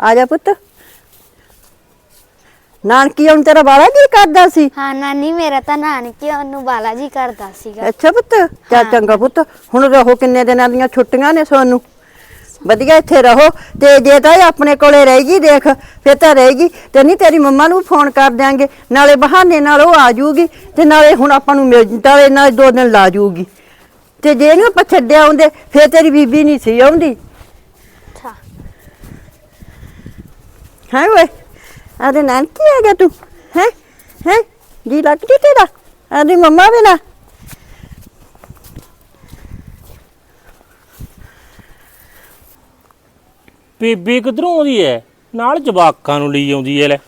ਆ ਜਾ ਪੁੱਤ। ਨਾਨਕੀ ਹੁਣ ਤੇਰਾ ਬਾਲਾ ਕੀ ਕਰਦਾ ਸੀ? ਹਾਂ ਨਾਨੀ ਮੇਰਾ ਤਾਂ ਨਾਨਕੀ ਉਹਨੂੰ ਬਾਲਾ ਜੀ ਕਰਦਾ ਸੀਗਾ। ਅੱਛਾ ਪੁੱਤ ਚੱਲ ਚੰਗਾ ਪੁੱਤ ਹੁਣ ਰਹੋ ਕਿੰਨੇ ਦਿਨਾਂ ਦੀਆਂ ਛੁੱਟੀਆਂ ਨੇ ਸੋਨੂੰ। ਵਧੀਆ ਇੱਥੇ ਰਹੋ ਤੇ ਜੇ ਤਾਂ ਇਹ ਆਪਣੇ ਕੋਲੇ ਰਹੇਗੀ ਦੇਖ ਫਿਰ ਤਾਂ ਰਹੇਗੀ ਤੇ ਨਹੀਂ ਤੇਰੀ ਮੰਮਾ ਨੂੰ ਫੋਨ ਕਰ ਦਿਆਂਗੇ ਨਾਲੇ ਬਹਾਨੇ ਨਾਲ ਉਹ ਆ ਜਾਊਗੀ ਤੇ ਨਾਲੇ ਹੁਣ ਆਪਾਂ ਨੂੰ ਮਿਲ ਨਾਲੇ ਨਾਲ ਦੋ ਦਿਨ ਲਾ ਜਾਊਗੀ। ਤੇ ਜੇ ਇਹਨੂੰ ਆਪਾਂ ਛੱਡਿਆ ਆਉਂਦੇ ਫਿਰ ਤੇਰੀ ਬੀਬੀ ਨਹੀਂ ਸੀ ਆਉਂਦੀ। ਹੈ ਓਏ ਆਦੇ ਨਾਨਕੀ ਆ ਗਿਆ ਤੂੰ ਹੈ ਹੈ ਜੀ ਲੱਗਦੀ ਤੇਰਾ ਆਦੀ ਮੰਮਾ ਵੀ ਨਾ ਬੇਬੇ ਕਿਧਰੋਂ ਆਉਂਦੀ ਐ? ਨਾਲ ਜਵਾਕਾਂ ਨੂੰ ਲਈ ਆਉਂਦੀ ਐ ਲੈ।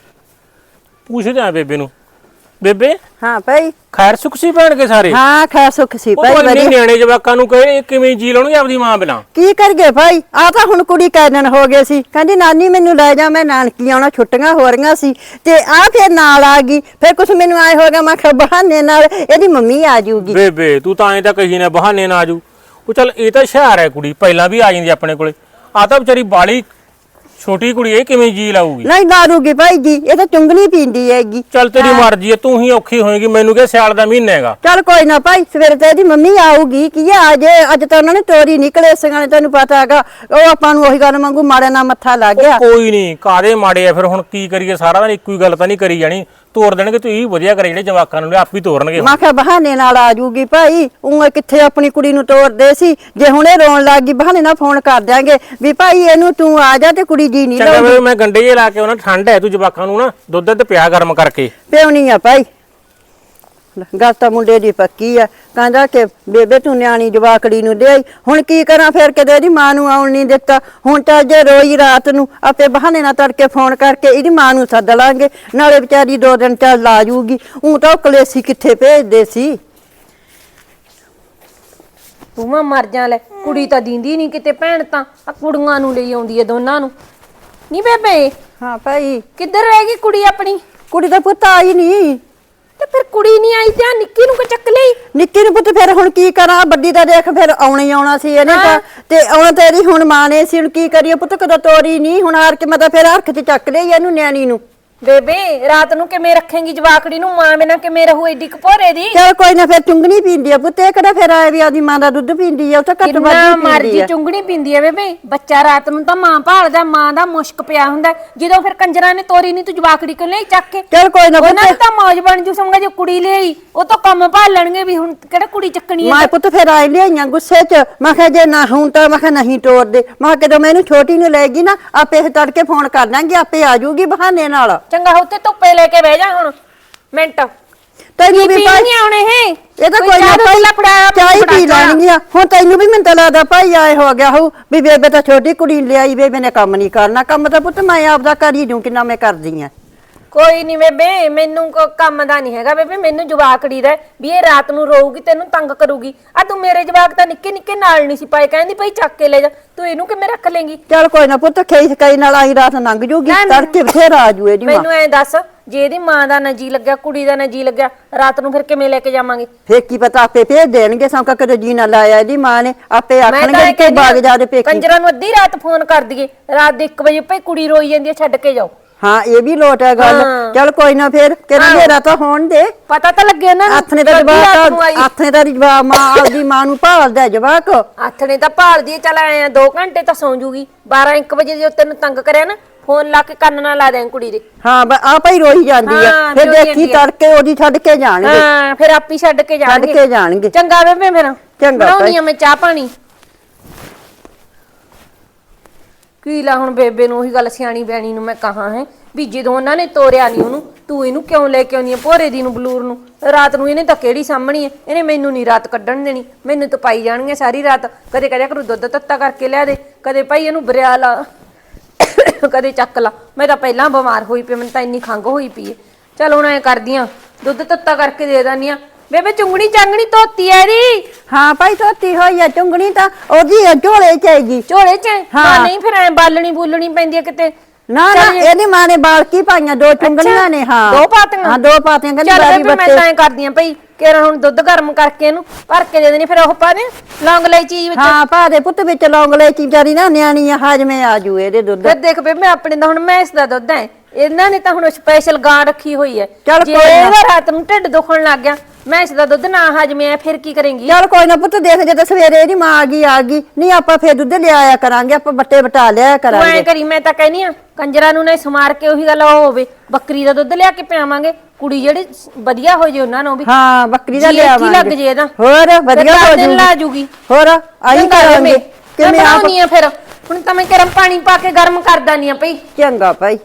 ਪੁੱਛਦੇ ਆ ਬੇਬੇ ਨੂੰ। ਬੇਬੇ? ਹਾਂ ਭਾਈ। ਖੈਰ ਸੁਖ ਸੀ ਭੈਣ ਕੇ ਸਾਰੇ? ਹਾਂ ਖੈ ਸੁਖ ਸੀ ਉਹ ਭਾਈ ਪਰ ਵਧੀਆ। ਨਿਆਣੇ ਜਵਾਕਾਂ ਨੂੰ ਕਹੇ ਕਿਵੇਂ ਜੀ ਲਾਉਣਗੇ ਆਪਦੀ ਮਾਂ ਬਿਨਾਂ? ਕੀ ਕਰ ਗਏ ਭਾਈ? ਆ ਤਾਂ ਹੁਣ ਕੁੜੀ ਕੈਨਨ ਹੋ ਗਏ ਸੀ। ਕਹਿੰਦੀ ਨਾਨੀ ਮੈਨੂੰ ਲੈ ਜਾ ਮੈਂ ਨਾਨਕੀ ਆਉਣਾ ਛੁੱਟੀਆਂ ਹੋ ਰਹੀਆਂ ਸੀ। ਤੇ ਆ ਫਿਰ ਨਾਲ ਆ ਗਈ। ਫਿਰ ਕੁਛ ਮੈਨੂੰ ਆਏ ਹੋ ਗਿਆ ਮੈਂ ਕਿਹਾ ਬਹਾਨੇ ਨਾਲ ਇਹਦੀ ਮੰਮੀ ਆ ਜਾਊਗੀ। ਬੇਬੇ ਤੂੰ ਤਾਂ ਐਂ ਤਾਂ ਕਹੀ ਨਾ ਬਹਾਨੇ ਨਾ ਆਜੂ ਉਹ ਚੱਲ ਇਹ ਤਾਂ ਹੁਸ਼ਿਆਰ ਹੈ ਕੁੜੀ ਪਹਿਲਾਂ ਵੀ ਆ ਜਾਂਦੀ ਆਪਣੇ ਕੋਲੇ। ਆ ਤਾਂ ਵਿਚਾਰੀ ਬਾਲੀ ਛੋਟੀ ਕੁੜੀ ਇਹ ਕਿਵੇਂ ਜੀ ਲਾਊਗੀ? ਨਹੀਂ ਦਾਰੂਗੀ ਭਾਈ ਜੀ ਇਹ ਤਾਂ ਚੁੰਗਣੀ ਪੀਂਦੀ ਹੈਗੀ। ਚੱਲ ਤੇਰੀ ਮਰਜ਼ੀ ਐ ਤੂੰ ਹੀ ਔਖੀ ਹੋਏਗੀ ਮੈਨੂੰ ਕਿ ਸਿਆਲ ਦਾ ਮਹੀਨਾ ਹੈਗਾ। ਚੱਲ ਕੋਈ ਨਾ ਭਾਈ ਸਵੇਰੇ ਤੇ ਇਹਦੀ ਮੰਮੀ ਆਊਗੀ ਕੀ ਆ ਅੱਜ ਅੱਜ ਤਾਂ ਉਹਨਾਂ ਨੇ ਤੋਰੀ ਨਿਕਲੇ ਸਿੰਘਾਂ ਨੇ ਤੈਨੂੰ ਪਤਾ ਹੈਗਾ ਉਹ ਆਪਾਂ ਨੂੰ ਉਹੀ ਗੱਲ ਮੰਗੂ ਮਾੜਾ ਨਾ ਮੱਥਾ ਲੱਗ ਗਿਆ। ਕੋਈ ਨਹੀਂ ਕਾਦੇ ਮਾੜੇ ਆ ਫਿਰ ਹੁਣ ਕੀ ਕਰੀਏ ਸਾਰਾ ਦਿਨ ਇੱਕੋ ਹੀ ਗੱਲ ਤਾਂ ਨਹੀਂ ਕਰੀ ਜਾਣੀ। ਤੋਰ ਦੇਣਗੇ ਤੂੰ ਇਹ ਵਧੀਆ ਕਰੇ ਜਿਹੜੇ ਜਵਾਕਾਂ ਨੂੰ ਆਪ ਹੀ ਤੋਰਨਗੇ ਮੈਂ ਕਿਹਾ ਬਹਾਨੇ ਨਾਲ ਆ ਜੂਗੀ ਭਾਈ। ਉਹ ਕਿੱਥੇ ਆਪਣੀ ਕੁੜੀ ਨੂੰ ਤੋਰਦੇ ਸੀ। ਜੇ ਹੁਣੇ ਰੋਣ ਲੱਗ ਗਈ ਬਹਾਨੇ ਨਾਲ ਫੋਨ ਕਰ ਦਿਆਂਗੇ ਵੀ ਭਾਈ ਇਹਨੂੰ ਤੂੰ ਆ ਜਾ ਤੇ ਕੁੜੀ ਜੀ ਨਹੀਂ ਚੰਗਾ ਲਾਉਂਦੀ। ਮੈਂ ਗੰਡੇ ਜੇ ਲਾ ਕੇ ਉਹਨਾਂ ਠੰਡ ਹੈ ਤੂੰ ਜਵਾਕਾਂ ਨੂੰ ਨਾ ਦੁੱਧ ਤੇ ਪਿਆ ਗਰਮ ਕਰਕੇ। ਪਿਉਣੀ ਆ ਭਾਈ। ਗੱਲ ਤਾਂ ਮੁੰਡੇ ਦੀ ਪੱਕੀ ਆ। ਕਹਿੰਦਾ ਕਿ ਬੇਬੇ ਤੂੰ ਨਿਆਣੀ ਜਵਾਕੜੀ ਨੂੰ ਦੇ ਆਈ। ਹੁਣ ਕੀ ਕਰਾਂ ਫਿਰ? ਕਿਤੇ ਇਹਦੀ ਮਾਂ ਨੂੰ ਆਉਣ ਨਹੀਂ ਦਿੱਤਾ। ਹੁਣ ਤਾਂ ਜੇ ਰੋਈ ਰਾਤ ਨੂੰ ਆਪੇ ਬਹਾਨੇ ਨਾਲ ਤੜਕੇ ਫੋਨ ਕਰਕੇ ਇਹਦੀ ਮਾਂ ਨੂੰ ਸੱਦ ਲਾਂਗੇ। ਨਾਲੇ ਵਿਚਾਰੀ ਦੋ ਦਿਨ ਚੱਲ ਲਾ ਜੂਗੀ। ਉਹ ਤਾਂ ਉਹ ਕਲੇਸੀ ਕਿੱਥੇ ਭੇਜਦੇ ਸੀ? ਤੂੰ ਮਾ ਮਰ ਜਾ ਲੈ। ਕੁੜੀ ਤਾਂ ਦਿੰਦੀ ਨਹੀਂ ਕਿਤੇ ਭੈਣ ਤਾਂ। ਆ ਕੁੜੀਆਂ ਨੂੰ ਲਈ ਆਉਂਦੀ ਏ ਦੋਨਾਂ ਨੂੰ। ਨਹੀਂ ਬੇਬੇ? ਹਾਂ ਭਾਈ। ਕਿੱਧਰ ਰਹਿ ਗਈ ਕੁੜੀ ਆਪਣੀ? ਕੁੜੀ ਦਾ ਪੁੱਤ ਆਈ ਨਹੀਂ ਤੇ ਫਿਰ ਕੁੜੀ ਨਹੀਂ ਆਈ ਤੇ ਆਹ ਨਿੱਕੀ ਨੂੰ ਕਿ ਚੱਕ ਲਈ? ਨਿੱਕੀ ਨੂੰ ਪੁੱਤ ਫਿਰ ਹੁਣ ਕੀ ਕਰਾਂ? ਵੱਡੀ ਦਾ ਦੇਖ ਫਿਰ ਆਉਣਾ ਹੀ ਆਉਣਾ ਸੀ ਇਹਨੇ ਤਾਂ। ਤੇ ਆਉਣਾ ਤੇਰੀ ਹੁਣ ਮਾਂ ਨੇ ਸੀ ਹੁਣ ਕੀ ਕਰੀਏ ਪੁੱਤ? ਕਦੋਂ ਤੋਰੀ ਨਹੀਂ ਹੁਣ ਹਾਰ ਕੇ ਮੈਂ ਤਾਂ ਫਿਰ ਹਰਖ ਚ ਚੱਕ ਲਈ ਇਹਨੂੰ ਨਿਆਣੀ ਨੂੰ। ਬੇਬੇ ਰਾਤ ਨੂੰ ਕਿਵੇਂ ਰੱਖੇਂਗੀ ਜਵਾਕੜੀ ਨੂੰ? ਮਾਂ ਬਿਨਾ ਕਿਵੇਂ ਰਹੂ ਏਡੀ ਕਪੋਰੇ ਦੀ? ਚਲ ਕੋਈ ਨਾ ਫਿਰ ਚੁੰਗਣੀ ਪੀਂਦੀ ਆ ਪੁੱਤ। ਇਹ ਕਿਹੜਾ ਫਿਰ ਆਏ ਵੀ ਆਦੀ ਮਾਂ ਦਾ ਦੁੱਧ ਪੀਂਦੀ ਆ? ਉਹ ਤਾਂ ਘੱਟ ਕਿੰਨਾ ਵੱਧ ਹੀ ਪੀਂਦੀ ਮਰਜ਼ੀ ਆ। ਚੁੰਗਣੀ ਪਿੰਦੀ ਆ ਬੇਬੇ। ਬੱਚਾ ਰਾਤ ਨੂੰ ਤਾਂ ਮਾਂ ਭਾਲਦਾ ਮਾਂ ਦਾ ਮੁਸ਼ਕ ਪਿਆ ਹੁੰਦਾ। ਜਦੋਂ ਫਿਰ ਕੰਜਰਾਂ ਨੇ ਤੋਰੀ ਨਹੀਂ ਤੂੰ ਜਵਾਕੜੀ ਕਿਉਂ ਲਈ ਚੱਕ ਕੇ? ਚਲ ਕੋਈ ਨਾ ਉਹਨਾਂ ਦੀ ਪੁੱਤ ਤਾਂ ਮੌਜ ਬਣ ਜੂ ਸਮਝਾ ਜੇ ਕੁੜੀ ਲਈ ਉਹ ਤਾਂ ਕੰਮ ਭਾਲ ਲੈਣਗੇ ਵੀ ਹੁਣ ਕਿਹੜਾ ਕੁੜੀ ਚੱਕਣੀ ਹੈ ਮੈਂ ਪੁੱਤ ਫਿਰ ਆਈ ਲਿਆਈਆਂ ਗੁੱਸੇ ਚ। ਮੈਂ ਕਿਹਾ ਜੇ ਨਾ ਹੁਣ ਤਾਂ ਮੈਂ ਕਿਹਾ ਨਹੀਂ ਤੋਰਦੇ। ਮੈਂ ਕਿਹਾ ਜਦੋਂ ਮੈਂ ਇਹਨੂੰ ਛੋਟੀ ਨੂੰ ਲੈ ਗਈ ਨਾ ਆਪੇ ਇਹ ਤੜਕੇ ਫੋਨ ਕਰ ਦਾਂਗੇ ਆਪੇ ਆ ਜਾਊਗੀ ਬਹਾਨੇ ਨਾਲ। ਚੰਗਾ ਉੱਤੇ ਧੁੱਪੇ ਲੈ ਕੇ ਬਹਿ ਜਾ ਹੁਣ। ਮਿੰਟ। ਤੈਨੂੰ ਵੀ ਭਾਈ ਨਹੀਂ ਆਉਣੇ ਹੈ ਇਹ ਤਾਂ ਕੋਈ ਨਾ ਭਾਈ ਚਾਹ ਪੀ ਲੈਣਗੀਆਂ ਹੁਣ ਤੈਨੂੰ ਵੀ ਮੈਨੂੰ ਤਾਂ ਲੱਗਦਾ ਭਾਈ ਆਏ ਹੋ ਗਿਆ ਹੋ ਵੀ ਬੇਬੇ ਤਾਂ ਛੋਟੀ ਕੁੜੀ ਲਿਆਈ ਬੇਬੇ ਨੇ ਕੰਮ ਨਹੀਂ ਕਰਨਾ। ਕੰਮ ਤਾਂ ਪੁੱਤ ਮੈਂ ਆਪਦਾ ਕਰ ਹੀ ਦੂੰ ਕਿੰਨਾ ਮੈਂ ਕਰਦੀ ਆ। ਕੋਈ ਨਹੀਂ ਬੇਬੇ ਮੈਨੂੰ ਕੋ ਕੰਮ ਦਾ ਨਹੀਂ ਹੈਗਾ ਬੇਬੇ ਮੈਨੂੰ ਜਵਾਕੜੀ ਦਾ ਹੈ। ਵੀ ਇਹ ਰਾਤ ਨੂੰ ਰੋਊਗੀ ਤੈਨੂੰ ਤੰਗ ਕਰੂਗੀ। ਆ ਤੂੰ ਮੇਰੇ ਜਵਾਕ ਤਾਂ ਨਿੱਕੇ ਨਿੱਕੇ ਨਾਲ ਨਹੀਂ ਸੀ ਪਾਏ ਕਹਿੰਦੀ ਭਾਈ ਚੱਕ ਕੇ ਲੈ ਜਾ ਤੂੰ ਇਹਨੂੰ ਕਿਵੇਂ ਰੱਖ ਲੇਂਗੀ? ਚੱਲ ਕੋਈ ਨਾ ਪੁੱਤ ਖੇਸ ਕਈ ਨਾਲ ਆਈ ਰਾਤ ਲੰਘ ਜੂਗੀ ਨਾ। ਤੜਕੇ ਬਥੇਰਾ ਆ ਜੂ ਇਹਦੀ ਮਾਂ ਮੈਨੂੰ ਐਂ ਦੱਸ ਜੇ ਇਹਦੀ ਮਾਂ ਦਾ ਨਾ ਜੀ ਲੱਗਿਆ ਕੁੜੀ ਦਾ ਨਾ ਜੀ ਲੱਗਿਆ ਰਾਤ ਨੂੰ ਫਿਰ ਕਿਵੇਂ ਲੈ ਕੇ ਜਾਵਾਂਗੇ? ਫੇਰ ਕੀ ਪਤਾ ਆਪੇ ਭੇਜ ਦੇਣਗੇ ਸੌਂਕਾ ਕਦੇ ਜੀ ਨਾ ਲਾਇਆ ਇਹਦੀ ਮਾਂ ਨੇ ਆਪੇ ਆਖਣਗੇ ਕਿ ਕਹਿੰਦੀ ਬਾਗ ਹਾਂ, ਜਾ ਦੇ ਪੇਕੀ। ਕੰਜਰਾਂ ਨੂੰ ਅੱਧੀ ਰਾਤ ਫੋਨ ਕਰ ਦਈਏ ਰਾਤ ਦੇ 1 ਵਜੇ ਭਾਈ ਕੁੜੀ ਰੋਈ ਜਾਂਦੀ ਹੈ ਛੱਡ ਕੇ ਜਾਓ। ਹਾਂ ਇਹ ਵੀ ਲੋਟ ਹੈ ਗੱਲ। ਹਾਂ। ਚੱਲ ਕੋਈ ਨਾ ਫੇਰ ਕਿਹੜਾ ਹਾਂ। ਮੇਰਾ ਤਾਂ ਹੋਣ ਦੇ। ਪਤਾ ਤਾਂ ਲੱਗੇ ਉਹਨਾਂ ਨੂੰ ਨੇ ਤਾਂ ਕਿ ਅੱਧੀ ਰਾਤ ਨੂੰ ਆਈ। ਜਵਾਕ ਹੱਥ ਨੇ ਤਾਂ ਜਵਾਕ ਮਾਂ ਆਪਦੀ ਮਾਂ ਨੂੰ ਭਾਲਦਾ ਜਵਾਕ। ਹੱਥ ਨੇ ਤਾਂ ਭਾਲਦੀ ਹੈ, ਚੱਲ ਆਏ ਆ 2 ਘੰਟੇ ਤਾਂ ਸੌਂ ਜੂਗੀ। 12 1 ਵਜੇ ਜੇ ਤੈਨੂੰ ਤੰਗ ਕਰਿਆ ਨਾ ਫੋਨ ਲਾ ਕੇ ਕੰਨ ਨਾਲ ਲਾ ਦੇਂ ਕੁੜੀ ਦੇ। ਹਾਂ ਬ- ਆਪੇ ਹੀ ਰੋਈ ਜਾਂਦੀ ਹਾਂ, ਫਿਰ ਰੋਈ ਦੇਖੀ ਜਾਂਦੀ। ਤੜਕੇ ਉਹਦੀ ਛੱਡ ਕੇ ਜਾਣਗੇ। ਹਾਂ ਫਿਰ ਆਪੀ ਛੱਡ ਕੇ ਛੱਡ ਜਾਣਗੇ ਕੇ ਜਾਣਗੇ। ਚੰਗਾ ਬੇਬੇ ਫਿਰ। ਚੰਗਾ ਬਣਾਉਣੀ ਭਾਈ। ਆ ਮੈਂ ਚਾਹ ਪਾਣੀ। ਕੀ ਲਾ ਹੁਣ ਬੇਬੇ ਨੂੰ ਉਹੀ ਗੱਲ ਸਿਆਣੀ ਬੈਣੀ ਨੂੰ ਮੈਂ ਕਹਾ ਹੈ ਵੀ ਜਦੋਂ ਉਹਨਾਂ ਨੇ ਤੋਰਿਆ ਨਹੀਂ ਉਹਨੂੰ ਤੂੰ ਇਹਨੂੰ ਕਿਉਂ ਲੈ ਕੇ ਆਉਣੀ ਆ ਭੋਰੇ ਦੀ ਨੂੰ ਬਲੂਰ ਨੂੰ? ਰਾਤ ਨੂੰ ਇਹਨੇ ਤਾਂ ਕਿਹੜੀ ਸਾਹਮਣੀ ਹੈ ਇਹਨੇ ਮੈਨੂੰ ਨਹੀਂ ਰਾਤ ਕੱਢਣ ਦੇਣੀ। ਮੈਨੂੰ ਤਾਂ ਪਾਈ ਜਾਣਗੇ ਸਾਰੀ ਰਾਤ। ਕਦੇ ਕਦੇ ਕਰੂ ਦੁੱਧ ਤੱਤਾ ਕਰਕੇ ਲਿਆ ਦੇ। ਕਦੇ ਭਾਈ ਇਹਨੂੰ ਬਰਿਆ ਲਾ ਕਦੇ ਚੱਕ ਲਾ। ਮੈਂ ਤਾਂ ਪਹਿਲਾਂ ਬਿਮਾਰ ਹੋਈ ਪਈ ਮੈਨੂੰ ਤਾਂ ਇੰਨੀ ਖੰਗ ਹੋਈ ਪਈ ਹੈ ਚਲ ਹੁਣ ਐ ਕਰਦੀਆਂ ਦੁੱਧ ਤੱਤਾ ਕਰਕੇ ਦੇ ਦਾਨੀ ਆ। ਬੇਬੇ ਚੁੰਗਣੀ ਚਾਂਗਣੀ ਧੋਤੀ ਐ ਦੀ ਹਾਂ ਭਾਈ ਧੋਤੀ ਹੋਈ ਆ ਚੁੰਗਣੀ ਤਾਂ ਉਹਦੀ ਝੋਲੇ ਚ ਹੈਗੀ ਝੋਲੇ ਚ ਹਾਂ। ਨਹੀਂ ਫਿਰ ਐ ਬਾਲਣੀ ਬੂਲਣੀ ਪੈਂਦੀ ਐ ਕਿਤੇ? ਨਾ ਨਾ ਇਹਦੀ ਮਾਂ ਨੇ ਬਾਲ ਕੀ ਪਾਈਆਂ ਦੋ ਚੁੰਗਣੀਆਂ ਨੇ ਹਾਂ। ਦੋ ਪਾਤੀਆਂ। ਹਾਂ ਦੋ ਪਾਤੀਆਂ ਕਹਿੰਦੀ ਬਾਰੀ ਬੇਬੇ ਮੈਂ ਤਾਂ ਐ ਕਰਦੀ ਆਂ ਭਈ ਕਿਹੜਾ ਹੁਣ ਦੁੱਧ ਗਰਮ ਕਰਕੇ ਇਹਨੂੰ ਭਰ ਕੇ ਦੇ ਦੇਣੀ ਫਿਰ ਉਹ ਪਾ ਦੇ ਲੌਂਗ ਲਈ ਚੀਜ਼ ਵਿੱਚ। ਹਾਂ ਪਾ ਦੇ ਪੁੱਤ ਵਿੱਚ ਲੌਂਗ ਲੈ ਵਿਚਾਰੀ ਨਾ ਨਿਆਣੀ ਆ ਹਾਜਮੇ ਆ ਜੂ ਇਹਦੇ ਦੁੱਧ। ਫਿਰ ਦੇਖ ਬੇਬੇ ਆਪਣੇ ਤਾਂ ਹੁਣ ਮੈਂਸ ਦਾ ਦੁੱਧ ਹੈ ਇਹਨਾਂ ਨੇ ਤਾਂ ਹੁਣ ਸਪੈਸ਼ਲ ਗਾਂ ਰੱਖੀ ਹੋਈ ਹੈ ਚੱਲ ਜੇ ਕੋਈ ਨਾ। ਇਹਦਾ ਰਾਤ ਨੂੰ ਢਿੱਡ ਦੁਖਣ ਲੱਗ ਗਿਆ ਮੈਂਸ ਦਾ ਦੁੱਧ ਨਾ ਹਜਮੇ ਆ ਫਿਰ ਕੀ ਕਰੇਂਗੀ? ਚੱਲ ਕੋਈ ਨਾ ਪੁੱਤ ਦੇਖ ਜੇ ਤਾਂ ਸਵੇਰੇ ਇਹਦੀ ਮਾਂ ਆ ਗਈ ਆ ਗਈ। ਨਹੀਂ ਆਪਾਂ ਫੇਰ ਦੁੱਧ ਲਿਆਇਆ ਕਰਾਂਗੇ ਆਪਾਂ ਬੱਟੇ ਬਟਾ ਲਿਆਇਆ ਤੂੰ ਐ ਕਰਾਂਗੇ। ਕਰੀ ਮੈਂ ਤਾਂ ਕਹਿਨੀ ਆ ਕੰਜਰਾਂ ਨੂੰ ਨਾ ਸਮਾਰ ਕੇ ਉਹੀ ਗੱਲ ਉਹ ਹੋਵੇ ਬੱਕਰੀ ਦਾ ਦੁੱਧ ਲਿਆ ਕੇ ਪਿਆਵਾਂਗੇ ਕੁੜੀ ਜਿਹੜੀ ਸ- ਵਧੀਆ ਹੋ ਜੇ ਉਹਨਾਂ ਨੂੰ ਵੀ। ਹਾਂ ਬੱਕਰੀ ਦਾ ਜੀ ਇੱਥੇ ਲਿਆਵਾਂਗੇ। ਲੱਗ ਜੇ ਇਹਦਾ? ਹੋਰ ਵਧੀਆ ਹੋ ਦਸ ਦਿਨ ਲਾ ਜੂਗੀ। ਹੋਰ ਆਈ ਚੰਗਾ ਕਰਾਂਗੇ। ਮੈਂ ਕਿਵੇਂ ਆਪ ਬਣਾਉਣੀ ਆ ਫਿਰ। ਹੁਣ ਤਾਂ ਮੈਂ ਗਰਮ ਪਾਣੀ ਪਾ ਕੇ ਗਰਮ ਕਰ ਦਾਨੀ ਆ ਭਈ। ਚੰਗਾ ਭਾਈ।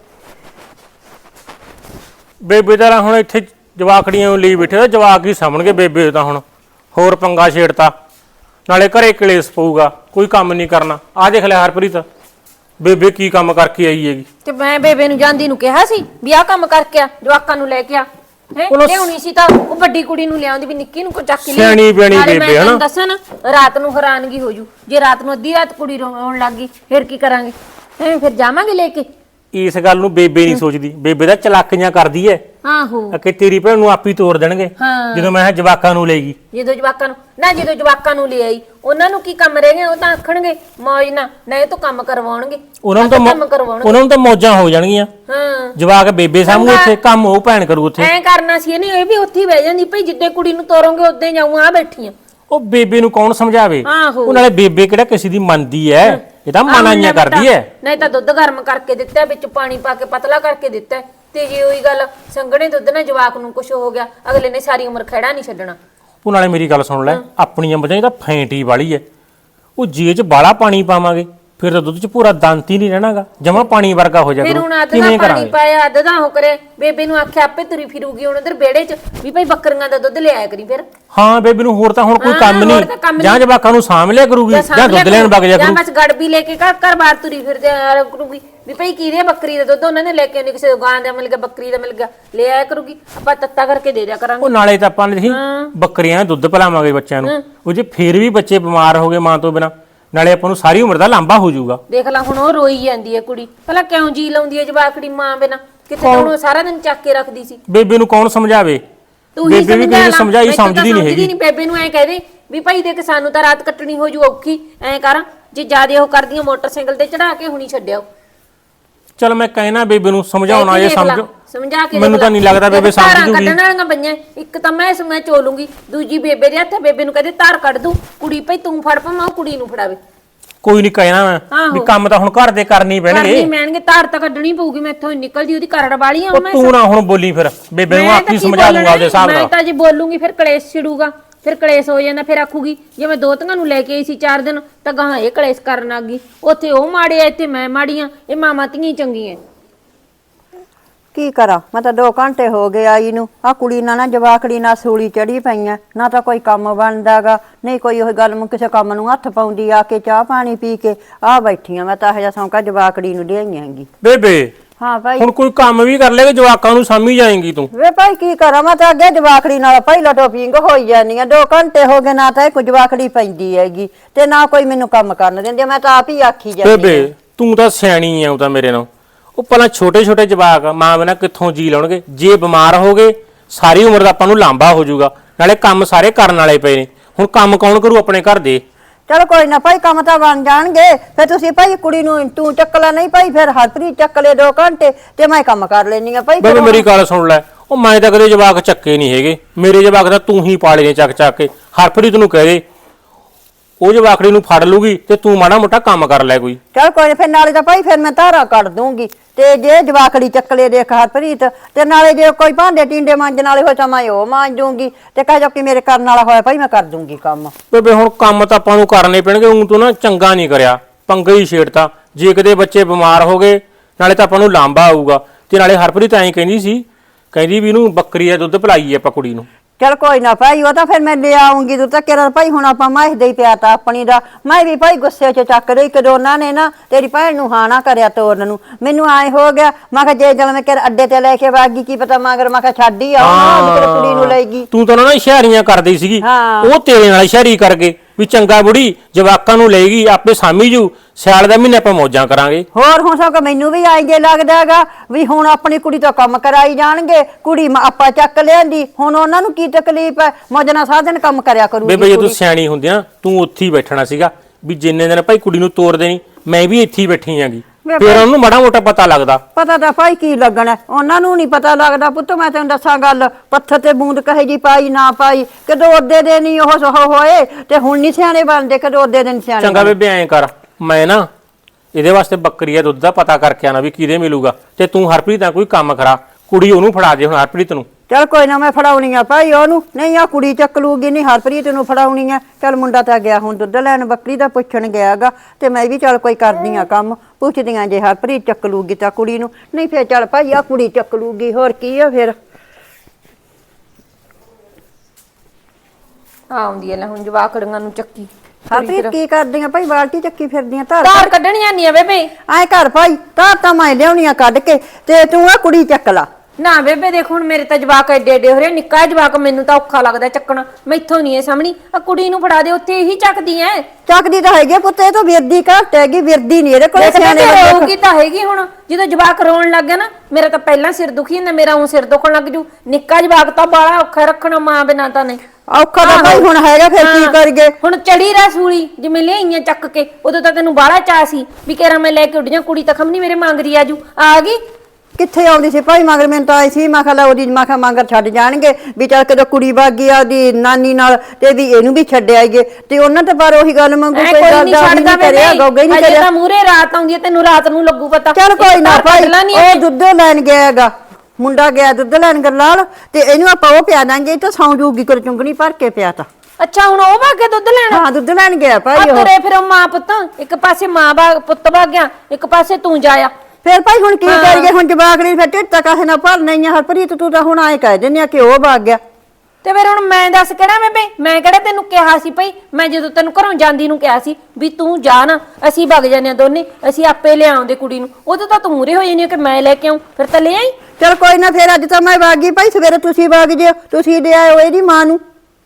ਬੇਬੇ ਦਾ ਹੁਣ ਇੱਥੇ ਜਵਾਕੜੀਆਂ ਨੂੰ ਲਈ ਬੈਠੇ ਜਵਾਕ ਹੀ ਸਾਹਮਣਗੇ ਬੇਬੇ ਤਾਂ ਹੁਣ। ਹੋਰ ਪੰਗਾ ਛੇੜਤਾ। ਨਾਲੇ ਘਰੇ ਕਲੇਸ਼ ਪਊਗਾ ਕੋਈ ਕੰਮ ਨਹੀਂ ਕਰਨਾ। ਆ ਦੇਖ ਲੈ ਹਰਪ੍ਰੀਤ ਬੇਬੇ ਕੀ ਕੰਮ ਕਰਕੇ ਆਈ ਹੈਗੀ। ਤੇ ਮੈਂ ਬੇਬੇ ਨੂੰ ਜਾਂਦੀ ਨੂੰ ਕਿਹਾ ਸੀ ਵੀ ਆਹ ਕੰਮ ਕਰਕੇ ਆ ਜਵਾਕਾਂ ਨੂੰ ਲੈ ਕੇ ਆ। ਹੈ ਉਹਨੂੰ ਸ- ਲਿਆਉਣੀ ਸੀ ਤਾਂ ਉਹ ਵੱਡੀ ਕੁੜੀ ਨੂੰ ਲਿਆਉਂਦੀ ਵੀ ਨਿੱਕੀ ਨੂੰ ਕੋ ਚੱਕ ਕੇ ਲਿਆਈ। ਸਿਆਣੀ ਬਿਆਣੀ ਨਾਲੇ ਮੈਂ ਬੇਬੇ, ਹਨਾ? ਤੈਨੂੰ ਦੱਸਾਂ ਨਾ ਰਾਤ ਨੂੰ ਹੈਰਾਨਗੀ ਹੋ ਜੂ। ਜੇ ਰਾਤ ਨੂੰ ਅੱਧੀ ਰਾਤ ਕੁੜੀ ਰੋਣ ਲੱਗ ਗਈ ਫਿਰ ਕੀ ਕਰਾਂਗੇ? ਐਵੇਂ ਫਿਰ ਜਾਵਾਂਗੇ ਲੈ ਕੇ? ਇਸ ਗੱਲ ਨੂੰ ਬੇਬੇ ਨਹੀਂ ਸੋਚਦੀ। ਬੇਬੇ ਤਾਂ ਚਲਾਕੀਆਂ ਕਰਦੀ ਐ। ਆਹੋ। ਕਿ ਤੇਰੀ ਭੈਣ ਨੂੰ ਆਪੀ ਤੋੜ ਦੇਣਗੇ। ਹਾਂ। ਜਦੋਂ ਮੈਂ ਕਿਹਾ ਜਵਾਕਾਂ ਨੂੰ ਲੈਗੀ ਜਦੋਂ ਜਵਾਕਾਂ ਨੂੰ ਨਾ ਜਦੋਂ ਜਵਾਕਾਂ ਨੂੰ ਲੈ ਆਈ ਉਹਨਾਂ ਨੂੰ ਕੀ ਕੰਮ ਰਹਿ ਉਹ ਤਾਂ ਆਖਣਗੇ ਮੌਜ ਨਾ ਨਾ ਇਹ ਤੋਂ ਕੰਮ ਕਰਵਾਉਣਗੇ। ਉਹਨਾਂ ਨੂੰ ਤਾਂ ਕੰਮ ਕਰਵਾਉਣਗੇ। ਉਹਨਾਂ ਨੂੰ ਤਾਂ ਮੌਜਾਂ ਹੋ ਜਾਣਗੀਆਂ। ਹਾਂ। ਜਵਾਕ ਬੇਬੇ ਸਾਹਮਣੇ। ਉੱਥੇ ਕੰਮ ਉਹ ਭੈਣ ਕਰੂ ਉੱਥੇ। ਐਂ ਕਰਨਾ ਸੀ ਇਹਨੇ ਇਹ ਵੀ ਉੱਥੇ ਹੀ ਬਹਿ ਜਾਂਦੀ ਭਈ ਜਿੱਦੇ ਕੁੜੀ ਨੂੰ ਤੋਰੋਗੇ ਉੱਦੇ ਜਾਊਂ ਆ ਬੈਠੀਆਂ। ਉਹ ਬੇਬੇ ਨੂੰ ਕੌਣ ਸਮਝਾਵੇ? ਆਹੋ। ਉਹ ਨਾਲੇ ਬੇਬੇ ਕਿਹੜਾ ਕਿਸੇ ਦੀ ਮੰਨਦੀ ਐ? ਇਹ ਤਾਂ ਮਨਾਈਆਂ ਕਰਦੀ ਐ। ਨਹੀਂ ਤਾਂ ਦੁੱਧ ਗਰਮ ਕਰਕੇ ਦਿੱਤਾ ਵਿੱਚ ਪਾਣੀ ਪਾ ਕੇ ਪਤਲਾ ਕਰਕੇ ਦਿੱਤਾ। ਤੇ ਜੇ ਉਹੀ ਗੱਲ ਸੰਘਣੇ ਦੁੱਧ ਨਾਲ ਜਵਾਕ ਨੂੰ ਕੁਝ ਹੋ ਗਿਆ ਅਗਲੇ ਨੇ ਸਾਰੀ ਉਮਰ ਖੜਾ ਨਹੀਂ ਛੱਡਣਾ। ਉਹ ਨਾਲੇ ਮੇਰੀ ਗੱਲ ਸੁਣ ਲੈ ਆਪਣੀਆਂ ਦੀ ਤਾਂ ਫੈਂਟੀ ਵਾਲੀ ਐ। ਉਹ ਜੇ ਚ ਬਾਲਾ ਪਾਣੀ ਪਾਵਾਂਗੇ ਫਿਰ ਤਾਂ ਦੁੱਧ ਚ ਪੂਰਾ ਦੰਤ ਹੀ ਨਹੀਂ ਰਹਿਣਾਗਾ। ਜਮਾ ਪਾਣੀ ਵਰਗਾ ਹੋ ਫਿਰ ਜਾਊਗਾ ਹੁਣ ਅੱਧ ਦਾ ਪਾਣੀ ਪਾਇਆ ਅੱਧ ਦਾ ਹੋ ਕਰੇ। ਬੇਬੇ ਨੂੰ ਆਖਿਆ ਆਪੇ ਤੁਰੀ ਫਿਰੂਗੀ ਹੁਣ ਉਧਰ ਵਿਹੜੇ 'ਚ ਵੀ ਭਾਈ ਬੱਕਰੀਆਂ ਦਾ ਦੁੱਧ ਲਿਆਇਆ ਕਰੀ ਫਿਰ। ਹਾਂ ਬੇਬੇ ਨੂੰ ਹੋਰ ਤਾਂ ਹੁਣ ਕੋਈ ਕੰਮ ਨਹੀਂ। ਜਾਂ ਜਵਾਕਾਂ ਨੂੰ ਸਾਂਭ ਲਿਆ ਕਰੂਗੀ ਜਾਂ ਜਾਂ ਦੁੱਧ ਲੈਣ ਵਗ ਜਾ ਜਾਂ ਕਰੂ ਬਸ ਗੜਬੀ ਲੈ ਕੇ ਘਰ ਘਰ ਬਾਹਰ ਤੁਰੀ ਫਿਰਦੇ ਆ ਕਰੂਗੀ ਵੀ ਭਾਈ ਕਿਹਦੇ ਬੱਕਰੀ ਦਾ ਦੁੱਧ ਉਹਨਾਂ ਨੇ ਲੈ ਕੇ ਆਉਣੀ ਕਿਸੇ ਗਾਂ ਦਾ ਮਿਲ ਗਿਆ ਬੱਕਰੀ ਦਾ ਮਿਲ ਗਿਆ ਲੈ ਆਇਆ ਕਰੂਗੀ ਆਪਾਂ ਤੱਤਾ ਕਰਕੇ ਦੇ ਦਿਆ ਕਰਾਂਗੇ। ਉਹ ਨਾਲੇ ਤਾਂ ਆਪਾਂ ਨਹੀਂ ਬੱਕਰੀਆਂ ਦਾ ਦੁੱਧ ਪਿਲਾਵਾਂਗੇ ਬੱਚਿਆਂ ਨੂੰ। ਉਹ ਜੇ ਫੇਰ ਵੀ ਬੱਚੇ ਬਿਮਾਰ ਹੋ ਗਏ ਮਾਂ ਤੋਂ ਬਿਨਾ ਨਾਲੇ ਆਪਾਂ ਨੂੰ ਸਾਰੀ ਉਮਰ ਦਾ ਲਾਂਬਾ ਹੋ ਜਾਊਗਾ। ਦੇਖ ਲੈ ਹੁਣ ਉਹ ਰੋਈ ਜਾਂਦੀ ਹੈ ਕੁੜੀ। ਭਲਾ ਕਿਉਂ ਜੀ ਲਾਉਂਦੀ ਹੈ ਜਵਾਕੜੀ ਮਾਂ ਬਿਨਾ? ਕਿਤੇ ਤਾਂ ਉਹਨੂੰ ਸਾਰਾ ਦਿਨ ਚੱਕ ਕੇ ਰੱਖਦੀ ਸੀ। ਬੇਬੇ ਨੂੰ ਕੌਣ ਸਮਝਾਵੇ? ਤੂੰ ਹੀ ਸਮਝਾਈ ਸਮਝਦੀ ਨਹੀਂ ਹੈਗੀ। ਨਹੀਂ। ਬੇਬੇ ਨੂੰ ਐ ਕਹਦੇ ਵੀ ਭਾਈ ਦੇਖ ਸਾਨੂੰ ਤਾਂ ਰਾਤ ਕੱਟਣੀ ਹੋ ਜੂ ਔਖੀ। ਐ ਕਰ ਜੇ ਜਿਆਦੇ ਉਹ ਕਰਦੀਆਂ ਮੋਟਰਸਾਈਕਲ ਤੇ ਚੜਾ ਕੇ ਹੁਣੀ ਛੱਡਿਓ ਚਲ ਮੈਂ ਕਹਿਣਾ ਬੇਬੇ ਨੂੰ ਸਮਝਾਉਣਾ ਇਹ ਸਮਝ ਸਮਝਾ ਕੇ ਮੈਨੂੰ ਤਾਂ। ਨਹੀਂ ਲੱਗਦਾ ਬੇਬੇ ਸਮਝ ਜੂਗੀ। ਕੱਢਣ ਵਾਲੀਆਂ ਪਈਆਂ ਇੱਕ ਤਾਂ ਮੈਂ ਸਮਝ ਚੋਲੂੰਗੀ ਦੂਜੀ ਬੇਬੇ ਦੇ ਹੱਥ ਬੇਬੇ ਨੂੰ ਕਹਦੇ ਧਾਰ ਕੱਢ ਦੂੰ ਕੁੜੀ ਭਈ ਤੂੰ ਫੜ ਪਾ ਉਹ ਕੁੜੀ ਨੂੰ ਫੜਾਵੇ। ਕੋਈ ਨਹੀਂ ਕਹਿਣਾ ਮੈਂ। ਵੀ ਕੰਮ ਤਾਂ ਹੁਣ ਘਰ ਦੇ ਕਰਨੀ ਕਰਨੀ ਪੈਣਗੇ ਧਾਰ ਤਾਂ ਕੱਢਣੀ ਪਊਗੀ ਮੈਥੋਂ ਨਿਕਲ ਜੀ ਉਹਦੀ ਕਰੜ ਵਾਲੀ ਆ ਮੈਂ ਤੂੰ ਨਾ ਹੁਣ ਬੋਲੀ ਫਿਰ ਬੇਬੇ ਨੂੰ ਮੈਂ ਆਪੀ ਸਮਝਾ ਲੂੰਗਾ ਉਹਦੇ ਹਿਸਾਬ ਮੈਂ ਤਾਂ ਜੇ ਬੋਲੂੰਗੀ ਫਿਰ ਕਲੇਸ਼ ਛਿੜੂਗਾ। ਫਿਰ ਕਲੇਸ਼ ਹੋ ਜਾਂਦਾ ਫਿਰ ਆਖੂਗੀ ਜੇ ਮੈਂ ਦੋਤੀਆਂ ਨੂੰ ਲੈ ਕੇ ਆਈ ਸੀ ਚਾਰ ਦਿਨ ਤਾਂ ਗਾਹਾਂ ਇਹ ਕਲੇਸ਼ ਕਰਨ ਆ ਗਈ। ਉੱਥੇ ਉਹ ਮਾੜੇ ਆ ਇੱਥੇ ਮੈਂ ਮਾੜੀਆਂ ਇਹ ਮਾਮਾ ਧੀਆਂ ਚੰਗੀਆਂ। ਕੀ ਕਰਾਂ? ਮੈਂ ਤਾਂ 2 ਘੰਟੇ ਹੋ ਗਏ ਆਈ ਨੂੰ। ਆ ਕੁੜੀ ਨਾਲ ਨਾ ਜਵਾਕੜੀ ਨਾਲ ਸੂਲੀ ਚੜੀ ਪਈਆਂ। ਨਾ ਤਾਂ ਕੋਈ ਕੰਮ ਬਣਦਾਗਾ ਨਹੀਂ ਕੋਈ ਉਹ ਗੱਲ ਨੂੰ ਕਿਸੇ ਕੰਮ ਨੂੰ ਹੱਥ ਪਾਉਂਦੀ ਆ ਕੇ ਚਾਹ ਪਾਣੀ ਪੀ ਕੇ। ਆ ਬੈਠੀਆਂ ਮੈਂ ਤਾਂ ਹਜਾ ਸੌਂਕਾ ਜਵਾਕੜੀ ਨੂੰ ਲਿਆਈਆਂਗੀ ਬੇਬੇ ਹਾਂ ਭਾਈ। ਹੁਣ ਕੋਈ ਕੰਮ ਵੀ ਕਰ ਲੇਗਾ ਜਵਾਕਾਂ ਨੂੰ ਸਾਂਭੀ ਜਾਏਂਗੀ ਤੂੰ। ਵੇ ਭਾਈ ਕੀ ਕਰਾਂ? ਮੈਂ ਤਾਂ ਅੱਗੇ ਜਵਾਕੜੀ ਨਾਲ ਪਹਿਲਾਂ ਟੋਪਿੰਗ ਹੋਈ ਜਾਨੀ ਆ। 2 ਘੰਟੇ ਹੋ ਗਏ ਨਾ ਤਾਂ ਇਹ ਕੋਈ ਜਵਾਕੜੀ ਪੈਂਦੀ ਹੈਗੀ ਤੇ ਨਾ ਕੋਈ ਮੈਨੂੰ ਕੰਮ ਕਰਨ ਦਿੰਦੀ ਮੈਂ ਤਾਂ ਆਪ ਹੀ ਆਖੀ ਜਾਂਦੀ ਬੇਬੇ ਤੂੰ ਤਾਂ ਸਿਆਣੀ ਐ ਉਹ ਤਾਂ ਮੇਰੇ ਨਾਲ। ਉਹ ਪਹਿਲਾਂ ਛੋਟੇ ਛੋਟੇ ਜਵਾਕ ਆ, ਮਾਂ ਬਿਨਾ ਕਿੱਥੋਂ ਜੀ ਲਾਉਣਗੇ? ਜੇ ਬਿਮਾਰ ਹੋ ਗਏ ਸਾਰੀ ਉਮਰ ਦਾ ਆਪਾਂ ਨੂੰ ਲਾਂਭਾ ਹੋ ਜਾਊਗਾ। ਨਾਲੇ ਕੰਮ ਸਾਰੇ ਕਰਨ ਵਾਲੇ ਪਏ ਨੇ। ਹੁਣ ਕੰਮ ਕੌਣ ਕਰੂ? ਆਪਣੇ ਘਰ ਦੇ। ਚਲ ਕੋਈ ਨਾ ਭਾਈ ਕੰਮ ਤਾਂ ਬਣ ਜਾਣਗੇ। ਫਿਰ ਤੁਸੀਂ ਭਾਈ ਕੁੜੀ ਨੂੰ ਤੂੰ ਚੱਕ ਲੈ ਨਹੀਂ ਭਾਈ ਫਿਰ ਹਰਪ੍ਰੀਤ ਚੱਕ ਲੈ 2 ਘੰਟੇ ਤੇ ਮੈਂ ਕੰਮ ਕਰ ਲੈਣੀ ਆ ਭਾਈ ਬੇਬੇ ਮੇਰੀ ਗੱਲ ਸੁਣ ਲੈ ਉਹ ਮੈਂ ਤਾਂ ਕਦੇ ਜਵਾਕ ਚੱਕੇ ਨਹੀਂ ਹੈਗੇ। ਮੇਰੇ ਜਵਾਕ ਤਾਂ ਤੂੰ ਹੀ ਪਾਲੇ ਨੇ ਚੱਕ ਚੱਕ ਕੇ। ਹਰਪ੍ਰੀਤ ਨੂੰ ਕਹਿ ਉਹ ਜਵਾਕੜੀ ਨੂੰ ਫੜ ਲੂਗੀ ਤੇ ਤੂੰ ਮਾੜਾ ਮੋਟਾ ਕੰਮ ਕਰ ਲੈ ਕੋਈ। ਚੱਲ ਕੋਈ ਨੀ, ਫਿਰ ਨਾਲੇ ਤਾਂ ਭਾਈ ਫਿਰ ਮੈਂ ਧਾਰਾ ਕੱਢ ਦੂੰਗੀ। ਤੇ ਜੇ ਜਵਾਕੜੀ ਚੱਕ ਲੈ ਦੇਖ ਹਰਪ੍ਰੀਤ ਤੇ ਨਾਲੇ ਜੇ ਕੋਈ ਭਾਂਡੇ ਟਿੰਡੇ ਮਾਂਜਣ ਵਾਲੇ ਹੋਏ ਤਾਂ ਮੈਂ ਉਹ ਮਾਂਜ ਦੂੰਗੀ। ਤੇ ਕਹ ਜੋ ਕਿ ਮੇਰੇ ਕਰਨ ਵਾਲਾ ਹੋਇਆ ਭਾਈ ਮੈਂ ਕਰ ਦੂੰਗੀ ਕੰਮ। ਬੇਬੇ ਹੁਣ ਕੰਮ ਤਾਂ ਆਪਾਂ ਨੂੰ ਕਰਨੇ ਪੈਣਗੇ ਉਂ ਤੂੰ ਨਾ ਚੰਗਾ ਨਹੀਂ ਕਰਿਆ ਪੰਗਾ ਹੀ ਛੇੜਤਾ। ਜੇ ਕਿਤੇ ਬੱਚੇ ਬਿਮਾਰ ਹੋ ਗਏ ਨਾਲੇ ਤਾਂ ਆਪਾਂ ਨੂੰ ਲਾਂਬਾ ਆਊਗਾ। ਤੇ ਨਾਲੇ ਹਰਪ੍ਰੀਤ ਐਂ ਕਹਿੰਦੀ ਸੀ ਕਹਿੰਦੀ ਵੀ ਇਹਨੂੰ ਬੱਕਰੀ ਦਾ ਦੁੱਧ ਪਿਲਾਈਏ ਆਪਾਂ ਕੁੜੀ ਨੂੰ। ਚਲ ਕੋਈ ਨਾ ਭਾਈ ਉਹ ਤਾਂ ਫਿਰ ਮੈਂ ਲੈ ਆਉਂਗੀ ਤੂੰ ਤਾਂ ਕਿਹੜਾ ਭਾਈ ਹੁਣ ਆਪਾਂ ਮਾਹ ਦੇ ਹੀ ਪਿਆ ਤਾ ਆਪਣੀ ਦਾ। ਮੈਂ ਵੀ ਭਾਈ ਗੁੱਸੇ 'ਚ ਚੱਕ ਰਹੀ ਕਿ ਦੋਨਾਂ ਨੇ ਨਾ ਤੇਰੀ ਭੈਣ ਨੂੰ ਹਾਂ ਨਾ ਕਰਿਆ ਤੋਰਨ ਨੂੰ। ਮੈਨੂੰ ਆਏ ਹੋ ਗਿਆ ਮੈਂ ਕਿਹਾ ਜੇ ਜਦ ਮੈਂ ਅੱਡੇ ਤੇ ਲੈ ਕੇ ਵਾਗੀ ਕੀ ਪਤਾ ਮਗਰ ਮੈਂ ਕਿਹਾ ਛੱਡ ਹੀ ਆਉਣਾ ਤੇਰੀ ਕੁੜੀ ਨੂੰ ਲੈ ਗਈ। ਤੂੰ ਤਾਂ ਉਹਨਾਂ ਨਾਲ ਇਸ਼ਾਰੀਆਂ ਕਰਦੀ ਸੀਗੀ। ਹਾਂ। ਉਹ ਤੇਰੇ ਨਾਲ ਇਸ਼ਾਰੀ ਕਰ ਗਏ। ਵੀ ਚੰਗਾ ਬੁੜੀ ਜਵਾਕਾਂ ਨੂੰ ਲਏਗੀ ਆਪੇ ਸਾਮੀ ਜੂ। ਸਿਆਲ ਦਾ ਮਹੀਨੇ ਆਪਾਂ ਮੌਜਾਂ ਕਰਾਂਗੇ। ਹੋਰ ਹੁਣ ਸਭ ਮੈਨੂੰ ਵੀ ਆਏਗੇ ਲੱਗਦਾਗਾ ਵੀ ਹੁਣ ਆਪਣੀ ਕੁੜੀ ਤੋਂ ਕੰਮ ਕਰਾਈ ਜਾਣਗੇ ਕੁੜੀ ਮ- ਆਪਾਂ ਚੱਕ ਲਿਆਂਦੀ ਹੁਣ ਉਹਨਾਂ ਨੂੰ ਕੀ ਤਕਲੀਫ ਹੈ? ਮੌਜਨਾ ਸਾਰਾ ਦਿਨ ਕੰਮ ਕਰਿਆ ਕਰੂਗੀ ਬੇਬੇ ਜੇ ਤੂੰ ਕੁੜੀ। ਸਿਆਣੀ ਹੁੰਦੀ ਨਾ ਤੂੰ ਉੱਥੇ ਹੀ ਬੈਠਣਾ ਸੀਗਾ ਵੀ ਜਿੰਨੇ ਦਿਨ ਭਾਈ ਕੁੜੀ ਨੂੰ ਤੋਰ ਦੇਣੀ ਮੈਂ ਵੀ ਇੱਥੇ ਹੀ ਬੈਠੀ ਆਂਗੀ ਵੇ ਫਿਰ ਉਹਨੂੰ ਮਾੜਾ ਮੋਟਾ ਪਤਾ ਲੱਗਦਾ। ਪਤਾ ਤਾਂ ਭਾਈ ਕੀ ਲੱਗਣਾ ਉਹਨਾਂ ਨੂੰ ਨਹੀਂ ਪਤਾ ਲੱਗਦਾ। ਪੁੱਤ ਮੈਂ ਤੈਨੂੰ ਦੱਸਾਂ ਗੱਲ ਪੱਥਰ ਤੇ ਬੂੰਦ ਕਹੇ ਜੀ ਪਾਈ ਨਾ ਪਾਈ ਕਦੋਂ ਉਹਦੇ ਦੇ ਨਹੀਂ ਉਹ ਸੋ ਹੋਏ ਤੇ ਹੁਣ ਨਹੀਂ ਸਿਆਣੇ ਬਣਦੇ ਕਦੋਂ ਉਹਦੇ ਦਿਨ ਸਿਆਣੇ ਚੰਗਾ। ਬੇਬੇ ਐਂ ਕਰ ਮੈਂ ਨਾ ਇਹਦੇ ਵਾਸਤੇ ਬੱਕਰੀ ਆ ਦੁੱਧ ਦਾ ਪਤਾ ਕਰਕੇ ਆਣਾ ਵੀ ਕਿਹਦੇ ਮਿਲੂਗਾ। ਤੇ ਤੂੰ ਹਰਪ੍ਰੀਤ ਦਾ ਕੋਈ ਕੰਮ ਕਰਾ ਕੁੜੀ ਉਹਨੂੰ ਫੜਾ ਦੇ ਹੁਣ ਹਰਪ੍ਰੀਤ ਨੂੰ। ਚੱਲ ਕੋਈ ਨਾ ਮੈਂ ਫੜਾਉਣੀ ਆ ਭਾਈ ਉਹਨੂੰ। ਨਹੀਂ ਆ ਕੁੜੀ ਚੱਕ ਲੂਗੀ ਨਹੀਂ ਹਰਪ੍ਰੀਤ ਨੂੰ ਫੜਾਉਣੀ ਆ। ਚੱਲ ਮੁੰਡਾ ਤਾਂ ਗਿਆ ਹੁਣ ਦੁੱਧ ਲੈਣ ਬੱਕਰੀ ਦਾ ਪੁੱਛਣ ਗਿਆਗਾ ਤੇ ਮੈਂ ਵੀ ਚੱਲ ਕੋਈ ਕਰਦੀ ਆ ਕੰਮ। ਪੁੱਛਦੀ ਆ ਜੇ ਹਰਪ੍ਰੀਤ ਚੱਕ ਲੂਗੀ ਤਾਂ ਕੁੜੀ ਨੂੰ। ਨਹੀਂ ਫੇਰ ਚੱਲ ਭਾਈ ਆ ਕੁੜੀ ਚੱਕ ਲੂਗੀ ਹੋਰ ਕੀ ਆ ਫਿਰ? ਆਉਂਦੀ ਐ ਲੈ ਹੁਣ ਜਵਾਕੜੀਆਂ ਨੂੰ ਚੱਕੀ। ਹਰਪ੍ਰੀਤ ਕੀ ਕਰਦੀ ਆ ਭਾਈ ਬਾਲਟੀ ਚੱਕੀ ਫਿਰਦੀ ਆ ਧਰ ਧਾਰ ਕੱਢਣੀਆਂ ਨਹੀਂ ਆ ਬੇਬੇ। ਐ ਕਰ ਭਾਈ ਧਰ ਤਾਂ ਮੈਂ ਲਿਆਉਣੀ ਆ ਕੱਢ ਕੇ ਤੇ ਤੂੰ ਆ ਕੁੜੀ ਚੱਕ ਲਾ। ਨਾ ਬੇਬੇ ਦੇਖ ਹੁਣ ਮੇਰੇ ਤਾਂ ਜਵਾਕ ਐਡੇ ਐਡੇ ਹੋ ਰਹੇ ਨਿੱਕਾ ਜਵਾਕ ਮੈਨੂੰ ਤਾਂ ਔਖਾ ਲੱਗਦਾ ਚੱਕਣਾ। ਮੈਥੋਂ ਨਹੀਂ ਐ ਸਾਹਮਣੀ। ਆ ਕੁੜੀ ਨੂੰ ਫੜਾ ਦੇ ਉੱਥੇ ਇਹੀ ਚੱਕਦੀ ਐ। ਚੱਕਦੀ ਤਾਂ ਹੈਗੀ ਆ ਪੁੱਤ ਇਹ ਤਾਂ ਵਿਰਦੀ ਘੱਟ ਹੈਗੀ ਵਿਰਦੀ ਨਹੀਂ ਇਹਦੇ ਕੋਲ ਸਿਆਣੇ ਬੰਦੇ ਰੋਊਗੀ ਤਾਂ ਹੈਗੀ ਹੁਣ। ਜਦੋਂ ਜਵਾਕ ਰੋਣ ਲੱਗ ਗਿਆ ਨਾ ਮੇਰਾ ਤਾਂ ਪਹਿਲਾਂ ਸਿਰ ਦੁਖੀ ਜਾਂਦਾ ਮੇਰਾ ਉਹ ਸਿਰ ਦੁਖਣ ਲੱਗ ਜੂ। ਨਿੱਕਾ ਜਵਾਕ ਤਾਂ ਬਾਲਾ ਔਖਾ ਰੱਖਣਾ ਮਾਂ ਬਿਨਾਂ ਤਾਂ ਨਹੀਂ। ਔਖਾ ਤਾਂ ਭਾਈ ਹੁਣ ਹੈਗਾ ਫਿਰ ਕੀ ਹਾਂ। ਕਰਗੇ ਹੁਣ ਚੜੀ ਰਾ ਸੂਲੀ ਜਿਵੇਂ ਲਿਆਈਆਂ ਚੱਕ ਕੇ ਉਦੋਂ ਤਾਂ ਤੈਨੂੰ ਬਾਹਲਾ ਚਾਹ ਸੀ ਵੀ ਕੇਰਾ ਮੈਂ ਲੈ ਕੇ ਉੱਡ ਜਾ ਕੁੜੀ ਤਾਂ ਖਮਨੀ ਮੇਰੇ ਮੰਗਦੀ ਆਜੂ। ਆ ਗਈ? ਕਿੱਥੇ ਆਉਂਦੀ ਸੀ ਭਾਈ? ਮਗਰ ਮੈਨੂੰ ਤਾਂ ਆਈ ਸੀ ਮੈਂ ਕਿਹਾ ਲੈ ਉਹਦੀ ਮੈਂ ਕਿਹਾ ਮਗਰ ਛੱਡ ਜਾਣਗੇ। ਵੀ ਚੱਲ ਕਦੋਂ ਕੁੜੀ ਬਾਗੀ ਆ ਉਹਦੀ ਨਾਨੀ ਨਾਲ ਤੇ ਵੀ ਇਹਨੂੰ ਵੀ ਛੱਡ ਆਈਏ। ਤੇ ਉਹਨਾਂ ਤੇ ਪਰ ਉਹੀ ਗੱਲ ਮੰਗੂ ਐ ਕੋਈ ਕੋਈ ਗੱਲ ਨਹੀਂ ਦਾ ਛੱਡਦਾ ਨਹੀਂ ਕਰਿਆ ਗੋਗਾ ਨਹੀਂ ਅਜੇ ਕਰਿਆ। ਤਾਂ ਮੂਰੇ ਰਾਤ ਆਉਂਦੀ ਹੈ ਤੈਨੂੰ ਰਾਤ ਨੂੰ ਲੱਗੂ ਪਤਾ। ਚੱਲ ਕੋਈ ਨਾ ਭਾਈ ਉਹ। ਦੁੱਧ ਲੈਣ ਗਿਆ ਹੈਗਾ। ਮੁੰਡਾ ਗਿਆ ਦੁੱਧ ਲੈਣ ਗਰਲਾਲ ਤੇ ਇਹਨੂੰ ਆਪਾਂ ਉਹ ਪਿਆ ਦਾਂਗੇ ਇਹ ਤਾਂ ਸੌਂ ਜੂਗੀ ਕਰ ਚੁੰਗਣੀ ਭਰ ਕੇ ਪਿਆ ਤਾਂ। ਅੱਛਾ ਹੁਣ ਉਹ ਭਾਗੇ ਦੁੱਧ ਲੈਣ? ਹਾਂ ਦੁੱਧ ਲੈਣ ਗਿਆ ਭਾਈ ਉਹ। ਤੁਰੇ ਫਿਰ ਮਾਂ ਪੁੱਤ ਇੱਕ ਪਾਸੇ ਮਾਂ ਬਾ ਪੁੱਤ ਭਾਗਿਆ ਇੱਕ ਪਾਸੇ ਤੂੰ ਜਾਇਆ ਫਿਰ ਭਾਈ ਹੁਣ ਕੀ ਹਾਂ। ਕਰੀਏ? ਹੁਣ ਜਵਾਕੜੀ ਫਿਰ ਢਿੱਡ ਤਾਂ ਕਾਹੇ ਨਾ ਭਰ ਨਹੀਂ ਆ? ਹਰਪ੍ਰੀਤ ਤੂੰ ਤਾਂ ਹੁਣ ਆਏ ਕਹਿ ਦਿੰਦੇ ਆ ਕਿ ਉਹ ਭਾਗ ਗਿਆ। ਤੇ ਫਿਰ ਹੁਣ ਮੈਂ ਦੱਸ ਕਿਹੜਾ ਬੇਬੇ ਮੈਂ ਕਿਹੜਾ ਤੈਨੂੰ ਕਿਹਾ ਸੀ ਭਈ? ਮੈਂ ਜਦੋਂ ਤੈਨੂੰ ਘਰੋਂ ਜਾਂਦੀ ਨੂੰ ਕਿਹਾ ਸੀ ਵੀ ਤੂੰ ਜਾ ਨਾ ਅਸੀਂ ਵਗ ਜਾਂਦੇ ਆ ਦੋਨੇ ਅਸੀਂ ਆਪੇ ਲਿਆਉਂਦੇ ਕੁੜੀ ਨੂੰ। ਉਦੋਂ ਤਾਂ ਤੂੰ ਮੂਰੇ ਹੋ ਆ ਕਿ ਮੈਂ ਲੈ ਕੇ ਆਉਂ ਫਿਰ ਤਾਂ ਲੈ ਆਈ। ਚਲ ਕੋਈ ਨਾ ਫਿਰ ਅੱਜ ਤਾਂ ਮੈਂ ਭਾਗੀ ਭਾਈ ਸਵੇਰੇ ਤੁਸੀਂ ਭਾਗ ਜਿਓ ਤੁਸੀਂ ਦੇ ਆਇਓ ਇਹਦੀ ਮਾਂ ਨੂੰ।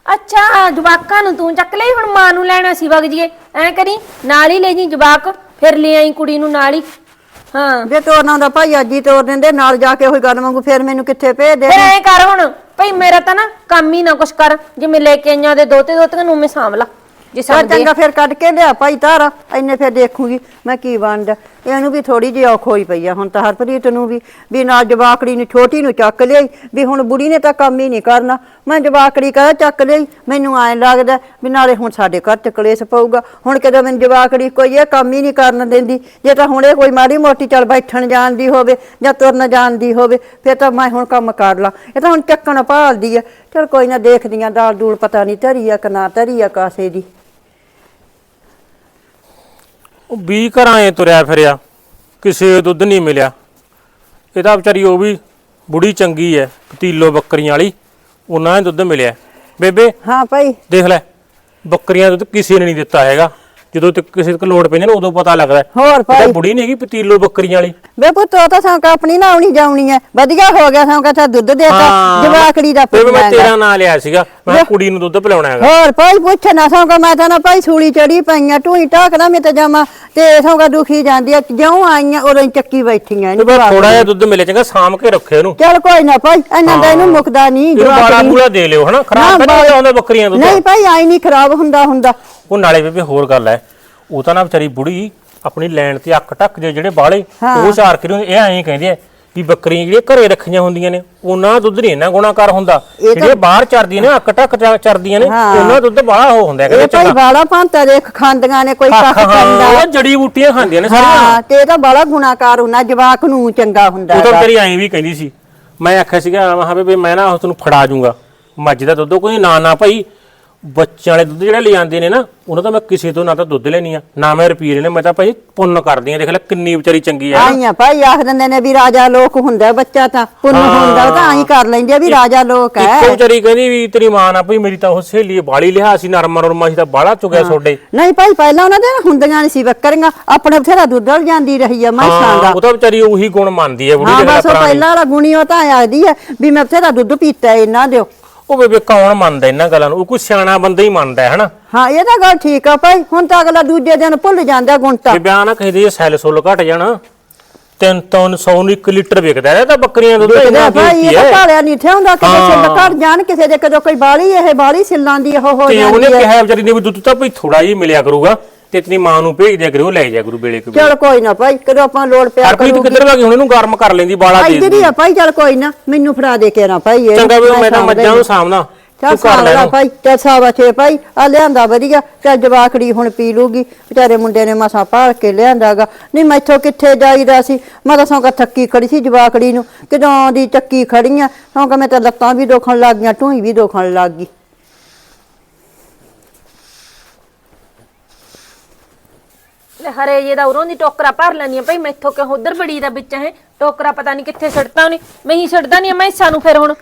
ਅੱਛਾ ਜਵਾਕਾਂ ਨੂੰ ਤੂੰ ਚੱਕ ਲਈ ਹੁਣ ਮਾਂ ਨੂੰ ਲੈਣਾ ਸੀ ਵਗ ਜੀਏ। ਐ ਕਰੀ ਨਾਲ ਹੀ ਲੈ ਜੀ ਜਵਾਕ ਫਿਰ ਲੈ ਆਈ ਕੁੜੀ ਨੂੰ ਨਾਲ ਹੀ। ਹਾਂ। ਜੇ ਤੋਰਨਾ ਹੁੰਦਾ ਭਾਈ ਅੱਜ ਹੀ ਤੋਰ ਦਿੰਦੇ ਨਾਲ ਜਾ ਕੇ ਉਹੀ ਗੱਲ ਮੰਗੂ ਫਿਰ ਮੈਨੂੰ ਕਿੱਥੇ ਭੇਜ ਦੇ ਫਿਰ ਐ ਕਰ ਹੁਣ ਭਈ ਮੇਰਾ ਤਾਂ ਨਾ ਕੰਮ ਹੀ ਨਾ ਕੁਛ ਕਰ ਜਿਵੇਂ ਲੈ ਕੇ ਆਈਆਂ ਦੇ ਦੋਤੇ ਦੋਤੀਆਂ ਨੂੰ ਮੈਂ ਸਾਂਭ ਲਾ। ਜੇ ਚੱਲ ਸਮਝੇ। ਚੰਗਾ ਫਿਰ ਕੱਢ ਕੇ ਲਿਆ ਭਾਈ ਤਾਰਾ ਇੰਨੇ ਫਿਰ ਦੇਖੂਗੀ ਮੈਂ ਕੀ ਬਣਦਾ ਇਹਨੂੰ ਵੀ ਥੋੜੀ ਜਿਹੀ ਔਖ ਹੋਈ ਪਈ ਆ, ਹੁਣ ਤਾਂ ਹਰਪ੍ਰੀਤ ਨੂੰ ਵੀ ਵੀ ਨਾਲ ਜਵਾਕੜੀ ਨੂੰ, ਛੋਟੀ ਨੂੰ ਚੱਕ ਲਿਆਈ, ਵੀ ਹੁਣ ਬੁੜੀ ਨੇ ਤਾਂ ਕੰਮ ਹੀ ਨਹੀਂ ਕਰਨਾ। ਮੈਂ ਜਵਾਕੜੀ ਕਹ ਚੱਕ ਲਿਆਈ, ਮੈਨੂੰ ਐਂ ਲੱਗਦਾ ਵੀ ਨਾਲੇ ਹੁਣ ਸਾਡੇ ਘਰ ਚ ਕਲੇਸ਼ ਪਊਗਾ। ਹੁਣ ਕਦੋਂ ਮੈਨੂੰ ਜਵਾਕੜੀ ਕੋਈ ਇਹ ਕੰਮ ਹੀ ਨਹੀਂ ਕਰਨ ਦਿੰਦੀ, ਜੇ ਤਾਂ ਹੁਣ ਇਹ ਕੋਈ ਮਾੜੀ ਮੋਟੀ ਚੱਲ ਬੈਠਣ ਜਾਣ ਦੀ ਹੋਵੇ ਜਾਂ ਤੁਰਨ ਜਾਣ ਦੀ ਹੋਵੇ, ਫਿਰ ਤਾਂ ਮੈਂ ਹੁਣ ਕੰਮ ਕਰ ਲਾਂ। ਇਹ ਤਾਂ ਹੁਣ ਚੱਕਣ ਭਾਲਦੀ ਆ। ਚਲ ਕੋਈ ਨਾ ਦੇਖਦੀਆਂ ਦਾਲ ਦੂਲ ਪਤਾ ਨਹੀਂ ਧਰੀ ਆ ਕਿ ਨਾ ਧਰੀ ਆ ਕਾਸੇ ਦੀ। ਉਹ 20 ਘਰਾਂ ਐ ਤੁਰਿਆ ਫਿਰਿਆ ਕਿਸੇ ਦੁੱਧ ਨਹੀਂ ਮਿਲਿਆ। ਇਹ ਤਾਂ ਵਿਚਾਰੀ ਉਹ ਵੀ ਬੁੜੀ ਚੰਗੀ ਐ ਪਤੀਲੋ ਬੱਕਰੀਆਂ ਵਾਲੀ ਉਹਨਾਂ ਨੇ ਦੁੱਧ ਮਿਲਿਆ। ਬੇਬੇ ਹਾਂ ਭਾਈ। ਦੇਖ ਲੈ ਬੱਕਰੀਆਂ ਦਾ ਦੁੱਧ ਕਿਸੇ ਨੇ ਨਹੀਂ ਦਿੱਤਾ ਹੈਗਾ। ਜਦੋਂ ਤੇ ਕਿਸੇ ਕੋਲ ਲੋੜ ਪੈਂਦੀ ਨਾ ਉਦੋਂ ਪਤਾ ਲੱਗਦਾ ਹੈ। ਹੋਰ ਤਾਂ ਭਾਈ। ਬੁੜੀ ਨਹੀਂ ਹੈਗੀ ਪਤੀਲੋ ਬੱਕਰੀਆਂ ਵਾਲੀ। ਵੇ ਪੁੱਤ ਉਹ ਤਾਂ ਸੌਂਕ ਆਪਣੀ ਨਾ ਆਉਣੀ ਜਾਉਣੀ ਐ ਵਧੀਆ ਹੋ ਗਿਆ ਸੌਂਕ ਤਾਂ ਦੁੱਧ ਦੇਤਾ ਜਵਾਕੜੀ ਦਾ ਬੇਬੇ ਮੈਂ ਤੇਰਾ ਨਾਂ ਲਿਆ ਸੀਗਾ ਮੈਂ ਕਿਹਾ ਕੁੜੀ ਨੂੰ ਦੁੱਧ ਪਿਲਾਉਣਾ ਹੈਗਾ। ਹੋਰ ਭਾਈ ਪੁੱਛ ਨਾ ਸੌਂਕ ਮੈਂ ਤਾਂ ਨਾ ਭਾਈ ਸੂਲੀ ਚੜੀ ਪਈਆਂ ਟੂਈ ਟਾਕਦਾ ਮੈਂ ਤਾਂ ਜਾਵਾਂ ਤੇ ਸੌਂਕ ਦੁਖੀ ਜਾਂਦੀ ਐ ਜਿਉਂ ਆਈਆਂ ਉਦੋਂ ਹੀ ਚੱਕੀ ਬੈਠੀਆਂ ਤੇ ਬਸ ਥੋੜਾ ਜਿਹਾ ਦੁੱਧ ਮਿਲੇ ਚੰਗਾ ਸਾਂਭ ਕੇ ਰੱਖੇ ਉਹਨੂੰ ਚੱਲ ਕੋਈ ਨਾ ਭਾਈ ਇਹਨਾਂ ਦਾ ਇਹਨੂੰ ਮੁਕਦਾ ਨਹੀਂ ਇਹਨੂੰ ਬਾਲਾ ਦੇ ਲਿਓ ਹਨਾ? ਖਰਾਬ ਤਾਂ ਨਹੀਂ ਹੁੰਦਾ ਬੱਕਰੀਆਂ ਦੁੱਧ। ਨਹੀਂ ਭਾਈ ਆਈ ਨਹੀਂ ਖਰਾਬ ਹੁੰਦਾ ਹੁੰਦਾ। ਉਹ ਨਾਲੇ ਬੇਬੇ ਹੋਰ ਗੱਲ ਹੈ ਉਹ ਤਾਂ ਨਾ ਵਿਚਾਰੀ ਬੁੜੀ ਆਪਣੀ ਲੈਣ ਤੇ ਅੱਕ ਟੱਕ ਜੇ ਜਿਹੜੇ ਬਾਲੇ। ਉਹ ਚਾਰ ਕਰੀ ਹੁੰਦੇ ਇਹ ਐਂ ਕਹਿੰਦੇ ਆ ਵੀ ਬੱਕਰੀਆਂ ਜਿਹੜੀਆਂ ਘਰੇ ਰੱਖੀਆਂ ਹੁੰਦੀਆਂ ਨੇ ਉਹਨਾਂ ਦਾ ਦੁੱਧ ਨਹੀਂ ਇੰਨਾ ਗੁਣਾਕਾਰ ਹੁੰਦਾ। ਜਿਹੜੇ ਬਾਹਰ ਚਰਦੀਆਂ ਨੇ ਅੱਕ ਟੱਕ ਚ- ਚਰਦੀਆਂ ਨੇ। ਉਹਨਾਂ ਦਾ ਦੁੱਧ ਬਾਹਲਾ ਹੋ ਹੁੰਦਾ ਇਹ ਕਹਿੰਦੇ ਭਾਈ ਬਾਲਾ ਭਾਂਤਾ ਦੇਖ ਖਾਂਦੀਆਂ ਨੇ ਕੋਈ ਕੱਖ ਖਾਂਦਾ ਉਹ ਜੜੀ ਬੂਟੀਆਂ ਖਾਂਦੀਆਂ ਨੇ ਸਾਰੀਆਂ। ਹਾਂ ਤੇ ਇਹ ਤਾਂ ਬਾਲਾ ਗੁਨਾਕਾਰ ਹੁੰਦਾ ਜਵਾਕ ਨੂੰ ਚੰਗਾ ਹੁੰਦਾ ਉਹ ਤਾਂ ਹੈਗਾ। ਤੇਰੀ ਐਂ ਵੀ ਕਹਿੰਦੀ ਸੀ। ਮੈਂ ਆਖਿਆ ਸੀਗਾ ਮੈਂ ਕਿਹਾ ਵੀ ਮੈਂ ਨਾ ਉਹ ਤੈਨੂੰ ਫੜਾ ਜੂੰਗਾ। ਮੱਝ ਦਾ ਦੁੱਧ ਕੋਈ ਨਾ ਨਾ ਭਾਈ ਬੱਚਿਆਂ ਵਾਲੇ ਦੁੱਧ ਜਿਹੜਾ ਲੈ ਜਾਂਦੇ ਨੇ ਨਾ ਉਹਨਾਂ ਦਾ ਮੈਂ ਕਿਸੇ ਤੋਂ ਨਾ ਤਾਂ ਦੁੱਧ ਲੈਣੀ ਆ ਨਾ ਮੈਂ ਰੁਪਈਏ ਲੈਣੇ ਮੈਂ ਤਾਂ ਭਾਈ ਪੁੰਨ ਕਰਦੀ ਆ ਦੇਖ ਲੈ ਕਿੰਨੀ ਵਿਚਾਰੀ ਚੰਗੀ ਆ। ਆਈਆਂ ਭਾਈ ਆਖ ਦਿੰਦੇ ਨੇ ਵੀ ਰਾਜਾ ਲੋਕ ਹੁੰਦਾ ਬੱਚਾ ਤਾਂ ਪੁੰਨ ਹੁੰਦਾ ਤਾਂ ਆਈ ਕਰ ਲੈਂਦੇ ਆ ਵੀ ਰਾਜਾ ਲੋਕ ਹੈ। ਇੱਕੋ ਵਿਚਾਰੀ ਕਹਿੰਦੀ ਵੀ ਤੇਰੀ ਮਾਂ ਨਾ ਭਈ ਮੇਰੀ ਤਾਂ ਉਹ ਸਹੇਲੀ ਬਾਲੀ ਲਿਆ ਸੀ ਨਰਮਾ ਨਰਮਾ ਸੀ ਤਾਂ ਬਾਲਾ ਚੁਗਿਆ ਛੋਡੇ ਨਹੀਂ ਭਾਈ ਪਹਿਲਾਂ ਉਹਨਾਂ ਦੇ ਹੁੰਦੀਆਂ ਨਹੀਂ ਸੀ ਬੱਕਰੀਆਂ ਆਪਣੇ ਬਥੇਰਾ ਦੁੱਧ ਵੱਲ ਜਾਂਦੀ ਰਹੀ ਆ ਮੈਂ ਹਾਂ ਉਹ ਤਾਂ ਵਿਚਾਰੀ ਉਹੀ ਗੁਣ ਮੰਨਦੀ ਹੈ ਬੁੜੀ ਦੇ ਪੁਰਾਣੀ। ਪਹਿਲਾਂ ਵਾਲਾ ਗੁਣੀ ਉਹ ਤਾਂ ਆਖਦੀ ਹੈ ਵੀ ਮੈਂ ਬਥੇਰਾ ਦੁੱਧ ਪੀਤਾ ਇਹਨਾਂ ਦਿਓ। ਉਹ ਬੇਬੇ ਕੌਣ ਮੰਨਦਾ ਇਹਨਾਂ ਗੱਲਾਂ ਨੂੰ? ਉਹ ਕੋਈ ਸਿਆਣਾ ਬੰਦਾ ਹੀ ਮੰਨਦਾ ਹੈ ਹਨਾ? ਹਾਂ ਇਹ ਤਾਂ ਗੱਲ ਠੀਕ ਆ ਭਾਈ। ਹੁਣ ਤਾਂ ਅਗਲਾ ਦੂਜੇ ਦਿਨ ਭੁੱਲ ਜਾਂਦਾ ਗੁੰਟਾ। ਤੇ ਬਿਆਨ ਨਾ ਕਹਦੇ ਸੈੱਲ ਸੁੱਲ ਘਟ ਜਾਣਾ ਤਿੰਨ ਤਿੰਨ ਸੌ ਨੂੰ 1 ਲੀਟਰ ਵਿਕਦਾ ਹੈ ਇਹ ਤਾਂ ਬੱਕਰੀਆਂ ਦੁੱਧ ਇੰਨਾ ਭਾਈ ਇਹ ਤਾਂ ਭਾਲਿਆ ਨਹੀਂ ਠਿਆਉਂਦਾ ਕਿਸੇ। ਸਿੱਲ ਘਰ ਜਾਣ ਕਿਸੇ ਦੇ ਕਦੋਂ ਕੋਈ ਬਾਲੀ ਇਹ ਬਾਲੀ ਸਿੱਲਾਂ ਦੀ ਉਹ ਹੋ ਤੇ ਉਹਨੇ ਜਾਂਦੀ ਹੈ। ਕਿਹਾ ਵਿਚਾਰੀ ਨੇ ਵੀ ਦੁੱਧ ਤਾਂ ਭਈ ਥੋੜਾ ਹੀ ਮਿਲਿਆ ਕਰੂਗਾ। ਤੇ ਇਤਨੀ ਮਾਂ ਨੂੰ ਭੇਜ ਦਿਆ ਕਰਿਓ ਲੈ ਜਾ ਕਰੂ ਵੇਲੇ ਕੋ ਚਲ ਕੋਈ ਨਾ ਭਾਈ ਕਦੋਂ ਆਪਾਂ ਲੋੜ ਪਿਆ ਹਰਪ੍ਰੀਤ ਕਰੂਗੀ। ਕਿੱਧਰ ਲੱਗੀ ਹੁਣ ਇਹਨੂੰ ਗਰਮ ਕਰ ਲੈਂਦੀ ਬਾਲਾ ਦੇ ਇੱਧਰ ਹੀ ਆ ਭਾਈ ਚਲ ਕੋਈ ਨਾ ਮੈਨੂੰ ਫੜਾ ਦੇ ਕੇ ਨਾ ਭਾਈ ਇਹ ਚੰਗਾ ਵੀ ਮੈਂ ਤਾਂ ਮੱਝਾਂ ਨੂੰ। ਸਾਹਮਣਾ ਤੂੰ ਕਰ ਲੈ ਇਹਨੂੰ। ਭਾਈ ਚੱਲ ਸਾਵਾ ਛੇ ਭਾਈ ਆ ਲਿਆਂਦਾ ਵਧੀਆ ਚੱਲ ਜਵਾਕੜੀ ਹੁਣ ਪੀ ਲੂਗੀ। ਵਿਚਾਰੇ ਮੁੰਡੇ ਨੇ ਮਸਾਂ ਭਾਲ ਕੇ ਲਿਆਂਦਾਗਾ। ਨਹੀਂ ਮੈਥੋਂ ਕਿੱਥੇ ਜਾਈਦਾ ਸੀ? ਮੈਂ ਤਾਂ ਸੌਂਕਾ ਥੱਕੀ ਖੜੀ ਸੀ ਜਵਾਕੜੀ ਨੂੰ। ਕਿਦੋਂ ਦੀ ਚੱਕੀ ਖੜੀਆਂ? ਸੌਂਕਾ ਮੈਂ ਤਾਂ ਲੱਤਾਂ ਵੀ ਦੁਖਣ ਲੱਗ ਗਈਆਂ ਢੂਈ ਵੀ ਦੁਖਣ ਲੱਗ ਗਈ। ਲੈ ਹਰੇ ਜੇ ਦਾ ਉਰੋਂ ਦੀ ਟੋਕਰਾ ਭਰ ਲੈਣੀ ਆ। ਭਾਈ ਮੈਥੋਂ ਕਿ ਉਧਰ ਬੜੀ ਦਾ ਵਿੱਚ ਹੈ? ਟੋਕਰਾ ਪਤਾ ਨਹੀਂ ਕਿੱਥੇ ਛੱਡਤਾ ਉਹਨੇ। ਮੈਂ ਹੀ ਛੱਡਦਾ ਨਹੀਂ ਮੈਂ ਸਾਨੂੰ ਫਿਰ ਹੁਣ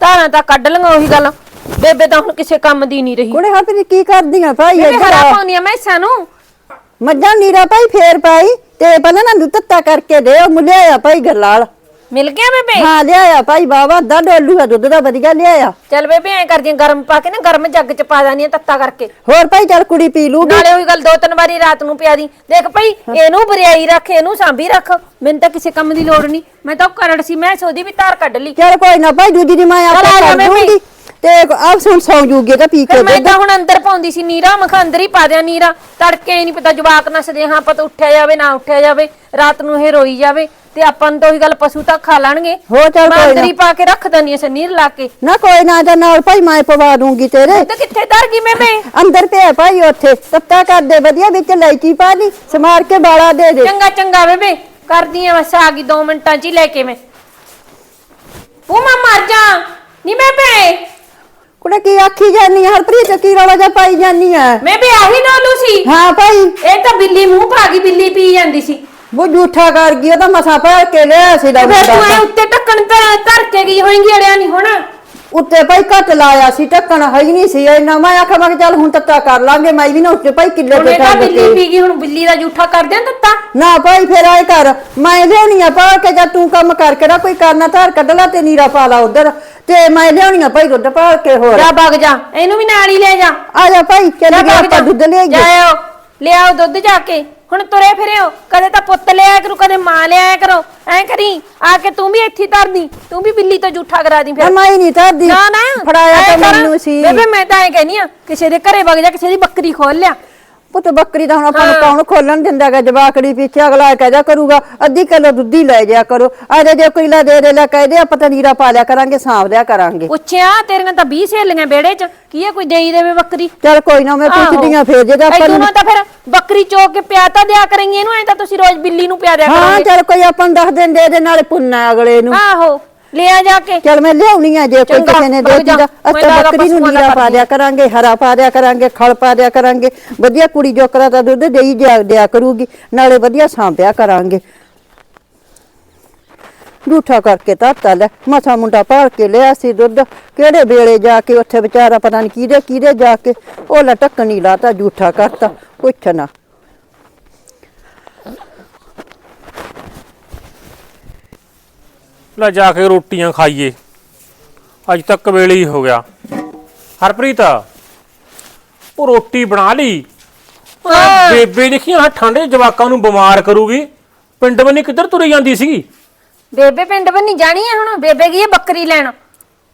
ਧਾਰਾਂ ਤਾਂ ਕੱਢ ਲੰਗਾ ਉਹੀ ਗੱਲ। ਬੇਬੇ ਤਾਂ ਹੁਣ ਕਿਸੇ ਕੰਮ ਦੀ ਨਹੀਂ ਰਹੀ। ਕੁੜੇ ਹਾਂ ਕੀ ਕਰਦੀਆਂ ਭਾਈ ਇੱਧਰ ਹਰਾ ਆ। ਪਾਉਣੀ ਆ ਮੈਂ ਸਾਨੂੰ ਮੱਝਾਂ ਨੀਰਾ ਭਾਈ ਫੇਰ ਪਾਈ। ਤੇ ਪਹਿਲਾਂ ਨਾ ਦੁੱਧ ਤੱਤਾ ਕਰਕੇ ਦੇ ਉਹ ਮੁੱਲਿਆ ਭਾਈ ਗਰਲਾਲ। ਮਿਲ ਗਿਆ ਬੇਬੇ? ਹਾਂ ਲਿਆਇਆ ਭਾਈ ਬਾਬਾ ਅੱਧਾ ਡੋਲੂ ਆ ਦੁੱਧ ਦਾ ਵਧੀਆ ਲਿਆਇਆ। ਚੱਲ ਬੇਬੇ ਐ ਕਰਦੀਆਂ ਗਰਮ ਪਾ ਕੇ ਨਾ ਗਰਮ ਜੱਗ ਚ ਪਾ ਦਾਨੀ ਤੱਤਾ ਕਰਕੇ। ਹੋਰ ਭਾਈ ਚੱਲ ਕੁੜੀ ਪੀ ਲੂਗੀ। ਨਾਲੇ ਉਹੀ ਗੱਲ ਦੋ ਤਿੰਨ ਵਾਰੀ ਰਾਤ ਨੂੰ ਪਿਆ ਦੀ। ਦੇਖ ਭਾਈ ਇਹਨੂੰ ਬਰਿਆਈ ਰੱਖ ਇਹਨੂੰ ਸਾਂਭੀ ਰੱਖ। ਮੈਨੂੰ ਤਾਂ ਕਿਸੇ ਕੰਮ ਦੀ ਲੋੜ ਨਹੀਂ। ਮੈਂ ਤਾਂ ਕਰੜ ਸੀ ਮੈਂ ਸੋਦੀ ਵੀ ਤਾਰ ਕੱਢ ਲਈ। ਚੱਲ ਕੋਈ ਨਾ ਭਾਈ ਦੂਜੀ ਦੀ ਮੈਂ ਆਪੇ ਕਰ। ਦੂੰਗੀ ਤੇ ਆਪ ਸੁਣ ਸੌ ਜੂਗੀ ਤਾਂ ਪੀ ਕੇ ਮੈਂ ਤਾਂ ਹੁਣ ਅੰਦਰ ਪਾਉਂਦੀ ਸੀ ਨੀਰਾ ਮਖਾ ਅੰਦਰ ਹੀ ਪਾ ਦਿਆਂ ਨੀਰਾ। ਤੜਕੇ ਨਹੀਂ ਪਤਾ ਜਵਾਕ ਨਸਦੇ ਹਾਂ ਪਤਾ ਉੱਠਿਆ ਜਾਵੇ ਨਾ ਉੱਠਿਆ ਜਾਵੇ। ਰਾਤ ਨੂੰ ਇਹ ਰੋਈ ਜਾਵੇ। ਤੇ ਆਪਾਂ ਨੂੰ ਤਾਂ ਉਹੀ ਗੱਲ ਪਸ਼ੂ ਤਾਂ ਖਾ ਲੈਣਗੇ। ਹੋ ਚੱਲ ਮੈਂ ਕੋਈ ਅੰਦਰ ਨਾ ਹੀ ਪਾ ਕੇ ਰੱਖ ਦਨੀ ਐ ਨੀਰ ਲਾ ਕੇ। ਨਾ ਕੋਈ ਨਾ ਇਹਦੇ ਨਾਲ ਭਾਈ ਮੈਂ ਪਵਾ ਦੂੰਗੀ ਤੇਰੇ। ਤੇ ਕਿੱਥੇ ਧਰ ਗਈ ਮੈਂ ਮੈਂ। ਅੰਦਰ ਪਿਆ ਭਾਈ ਉੱਥੇ। ਤੱਤਾ ਕਰ ਦੇ ਵਧੀਆ ਵਿੱਚ ਇਲਾਇਚੀ ਪਾ ਦੀ ਸਮਾਰ ਕੇ ਬਾਲਾ ਦੇ ਦੇ। ਚੰਗਾ ਚੰਗਾ ਬੇਬੇ ਕਰਦੀ ਆ ਬਸ ਆ ਗਈ 2 ਮਿੰਟਾਂ ਚ ਹੀ ਲੈ ਕੇ ਮੈਂ। ਉਹ ਮੈਂ ਮਰ ਜਾ। ਨੀ ਬੇਬੇ ਕੁੜੇ ਕੀ ਆਖੀ ਜਾਨੀ ਆ? ਹਰਪ੍ਰੀਤ ਕੀ ਰੌਲਾ ਜਾ ਪਾਈ ਜਾਨੀ ਆ? ਮੈਂ ਵੀ ਆਹੀ ਡੋਲੂ ਸੀ। ਹਾਂ ਭਾਈ। ਇਹ ਤਾਂ ਬਿੱਲੀ ਮੂੰਹ ਪਾ ਗਈ ਬਿੱਲੀ ਪੀ ਜਾਂਦੀ ਸੀ। ਉਹ ਝੂਠਾ ਕਰ ਗਈ ਉਹ ਤਾਂ ਮਸਾ ਭਰ ਕੇ ਲਿਆ ਸੀ ਤੇ ਫਿਰ ਤੂੰ ਐ ਉੱਤੇ ਢੱਕਣ ਧਰ ਧਰ ਕੇ ਗਈ ਹੋਏਗੀ ਅੜਿਆ ਨਹੀਂ ਹੁਣ। ਉੱਤੇ ਭਾਈ ਘੱਟ ਲਾਇਆ ਸੀ ਢੱਕਣ ਹੈ ਹੀ ਨਹੀਂ ਸੀ ਇੰਨਾ ਮੈਂ ਆਖਿਆ ਮੈਂ ਕਿਹਾ ਚੱਲ ਹੁਣ ਤੱਤਾ ਕਰ ਲਾਂਗੇ ਮੈਂ ਵੀ ਨਾ ਉੱਤੇ ਭਾਈ ਕਿੱਲੇ ਹੁਣ ਤੇ ਬਿੱਲੀ ਪੀ ਗਈ ਹੁਣ ਬਿੱਲੀ ਦਾ ਜੂਠਾ ਕਰ ਦਿਆਂ ਦਿੱਤਾ ਨਾ ਭਾਈ ਫਿਰ ਆਏ ਕਰ ਮੈਂ ਲਿਆਉਣੀ ਆ ਪਾ ਕੇ ਜਾਂ ਤੂੰ ਕੰਮ ਕਰਕੇ ਨਾ ਕੋਈ ਕਰਨਾ ਧਾਰ ਕੱਢ ਲਾ ਤੇ ਨੀਰਾ ਪਾ ਲਾ ਉਧਰ ਤੇ ਮੈਂ ਲਿਆਉਣੀ ਆ ਭਾਈ ਦੁੱਧ ਪਾ ਕੇ ਹੋਰ। ਜਾ ਵਗ ਜਾ ਇਹਨੂੰ ਵੀ ਨਾਲ ਹੀ ਲੈ ਜਾ। ਆ ਜਾ ਭਾਈ ਚੱਲ ਜਾ ਗਿਆ ਵਗ ਆਪਾਂ ਦੁੱਧ ਲੈ ਜਾਇਓ ਲਿਆਓ ਦੁੱਧ ਜਾ ਕੇ। ਹੁਣ ਤੁਰੇ ਫਿਰਿਓ ਕਦੇ ਤਾਂ ਪੁੱਤ ਲਿਆਇਆ ਕਰੂ ਕਦੇ ਮਾਂ ਲਿਆਇਆ ਕਰੋ। ਐ ਕਰੀ ਆ ਕੇ ਤੂੰ ਵੀ ਇੱਥੇ ਧਰਦੀ ਤੂੰ ਵੀ ਬਿੱਲੀ ਤੋਂ ਜੂਠਾ ਕਰਾ ਦੀ ਫਿਰ। ਮੈਂ ਹੀ ਨਹੀਂ ਧਰਦੀ। ਨਾ ਨਾ ਫੜਾਇਆ ਐਂ ਤਾਂ ਕਰ, ਮੈਨੂੰ ਸੀ। ਬੇਬੇ ਮੈਂ ਤਾਂ ਐ ਕਹਿੰਨੀ ਆ ਕਿਸੇ ਦੇ ਘਰੇ ਵਗ ਜਾ ਕਿਸੇ ਦੀ ਬੱਕਰੀ ਖੋਲ ਲਿਆ। ਪੁੱਤ ਬੱਕਰੀ ਦਾ ਹੁਣ ਆਪਾਂ ਨੂੰ ਕੌਣ ਖੋਲਣ ਦਿੰਦਾਗਾ ਜਵਾਕੜੀ ਪਿੱਛੇ ਅਗਲਾ ਕਹਿਦਾ ਕਰੂਗਾ ਅੱਧੀ ਕਿਲੋ ਦੁੱਧੀ ਲੈ ਜਾ ਕਰੋ। ਅਰੇ ਜੇ ਕੋਈ ਲੈ ਦੇ ਦੇ ਲੈ ਕਹਦੇ ਆਪਾਂ ਤਾਂ ਨੀਰਾ ਪਾ ਲਿਆ ਕਰਾਂਗੇ ਸਾਂਭ ਲਿਆ ਕਰਾਂਗੇ। ਪੁੱਛਿਆ ਤੇਰੀਆਂ ਤਾਂ 20 ਸਹੇਲੀਆਂ ਵਿਹੜੇ 'ਚ ਕੀ ਹੈ ਕੋਈ ਦੇਈ ਦੇਵੇ ਬੱਕਰੀ? ਚੱਲ ਕੋਈ ਨਾ ਮੈਂ ਪੁੱਛਦੀ ਆ ਫੇਰ ਜੇ ਤਾਂ ਆਪਾਂ ਆਪਾਂ ਨੂੰ ਤਾਂ ਫਿਰ ਬੱਕਰੀ ਚੋਕ ਕੇ ਪਿਆ ਤਾਂ ਦਿਆ ਕਰਾਂਗੇ ਇਹਨੂੰ ਐ ਤਾਂ ਤੁਸੀਂ ਰੋਜ਼ ਬਿੱਲੀ ਨੂੰ ਪਿਆ ਦਿਆ ਹਾਂ ਕਰਾਂਗੇ। ਚੱਲ ਕੋਈ ਆਪਾਂ ਨੂੰ ਦੱਸ ਦਿੰਦੇ ਇਹਦੇ ਨਾਲ ਪੁੰਨਾ ਅਗਲੇ ਨੂੰ। ਆਹੋ। ਲਿਆ ਜਾ ਕੇ। ਚੱਲ ਮੈਂ ਲਿਆਉਣੀ ਆ ਜੇ ਕੋਈ ਚੰਗਾ, ਕਿਸੇ ਨੇ ਵਗ ਦੇ ਜਾ। ਦਿੱਤਾ ਮੈਂ ਬੱਕਰੀ ਨੂੰ ਪਸ਼ੂਆਂ ਦਾ ਨੀਰਾ ਪਾ ਕਰਦੀ ਦਿਆ ਕਰਾਂਗੇ ਹਰਾ ਪਾ ਦਿਆ ਕਰਾਂਗੇ ਖਲ ਪਾ ਦਿਆ ਕਰਾਂਗੇ ਵਧੀਆ ਕੁੜੀ ਜੋਕਰਾ ਦਾ ਦੁੱਧ ਦੇਈ ਦਿਆ ਦਿਆ ਕਰੂਗੀ ਨਾਲੇ ਵਧੀਆ ਸਾਂਭਿਆ ਕਰਾਂਗੇ। ਝੂਠਾ ਕਰਕੇ ਧਰਤਾ ਲੈ ਮਸਾ ਮੁੰਡਾ ਭਾਲ ਕੇ ਲਿਆ ਸੀ ਦੁੱਧ ਕਿਹੜੇ ਵੇਲੇ ਜਾ ਕੇ ਉੱਥੇ ਵਿਚਾਰਾ ਪਤਾ ਨਹੀਂ ਕਿਹਦੇ ਕਿਹਦੇ ਜਾ ਕੇ ਉਹ ਲਟਕ ਨਹੀਂ ਲਾਤਾ ਝੂਠਾ ਕਰਤਾ ਕੁਛ ਨਾ। ਲੈ ਜਾ ਕੇ ਰੋਟੀਆਂ ਖਾਈਏ। ਅੱਜ ਤੱਕ ਵੇਲੇ ਹੀ ਹੋ ਗਿਆ। ਹਰਪ੍ਰੀਤ ਉਹ ਰੋਟੀ ਬਣਾ ਲਈ। ਉਹ ਬੇਬੇ ਦੇਖੀ ਆ ਠੰਡੇ ਜਵਾਕਾਂ ਨੂੰ ਬਿਮਾਰ ਕਰੂਗੀ। ਪਿੰਡ ਬੰਨੀ ਕਿੱਧਰ ਤੁਰੀ ਜਾਂਦੀ ਸੀਗੀ? ਬੇਬੇ ਪਿੰਡ ਬੰਨੀ ਜਾਣੀ ਹੈ ਹੁਣ। ਬੇਬੇ ਗਈ ਹੈ ਬੱਕਰੀ ਲੈਣ।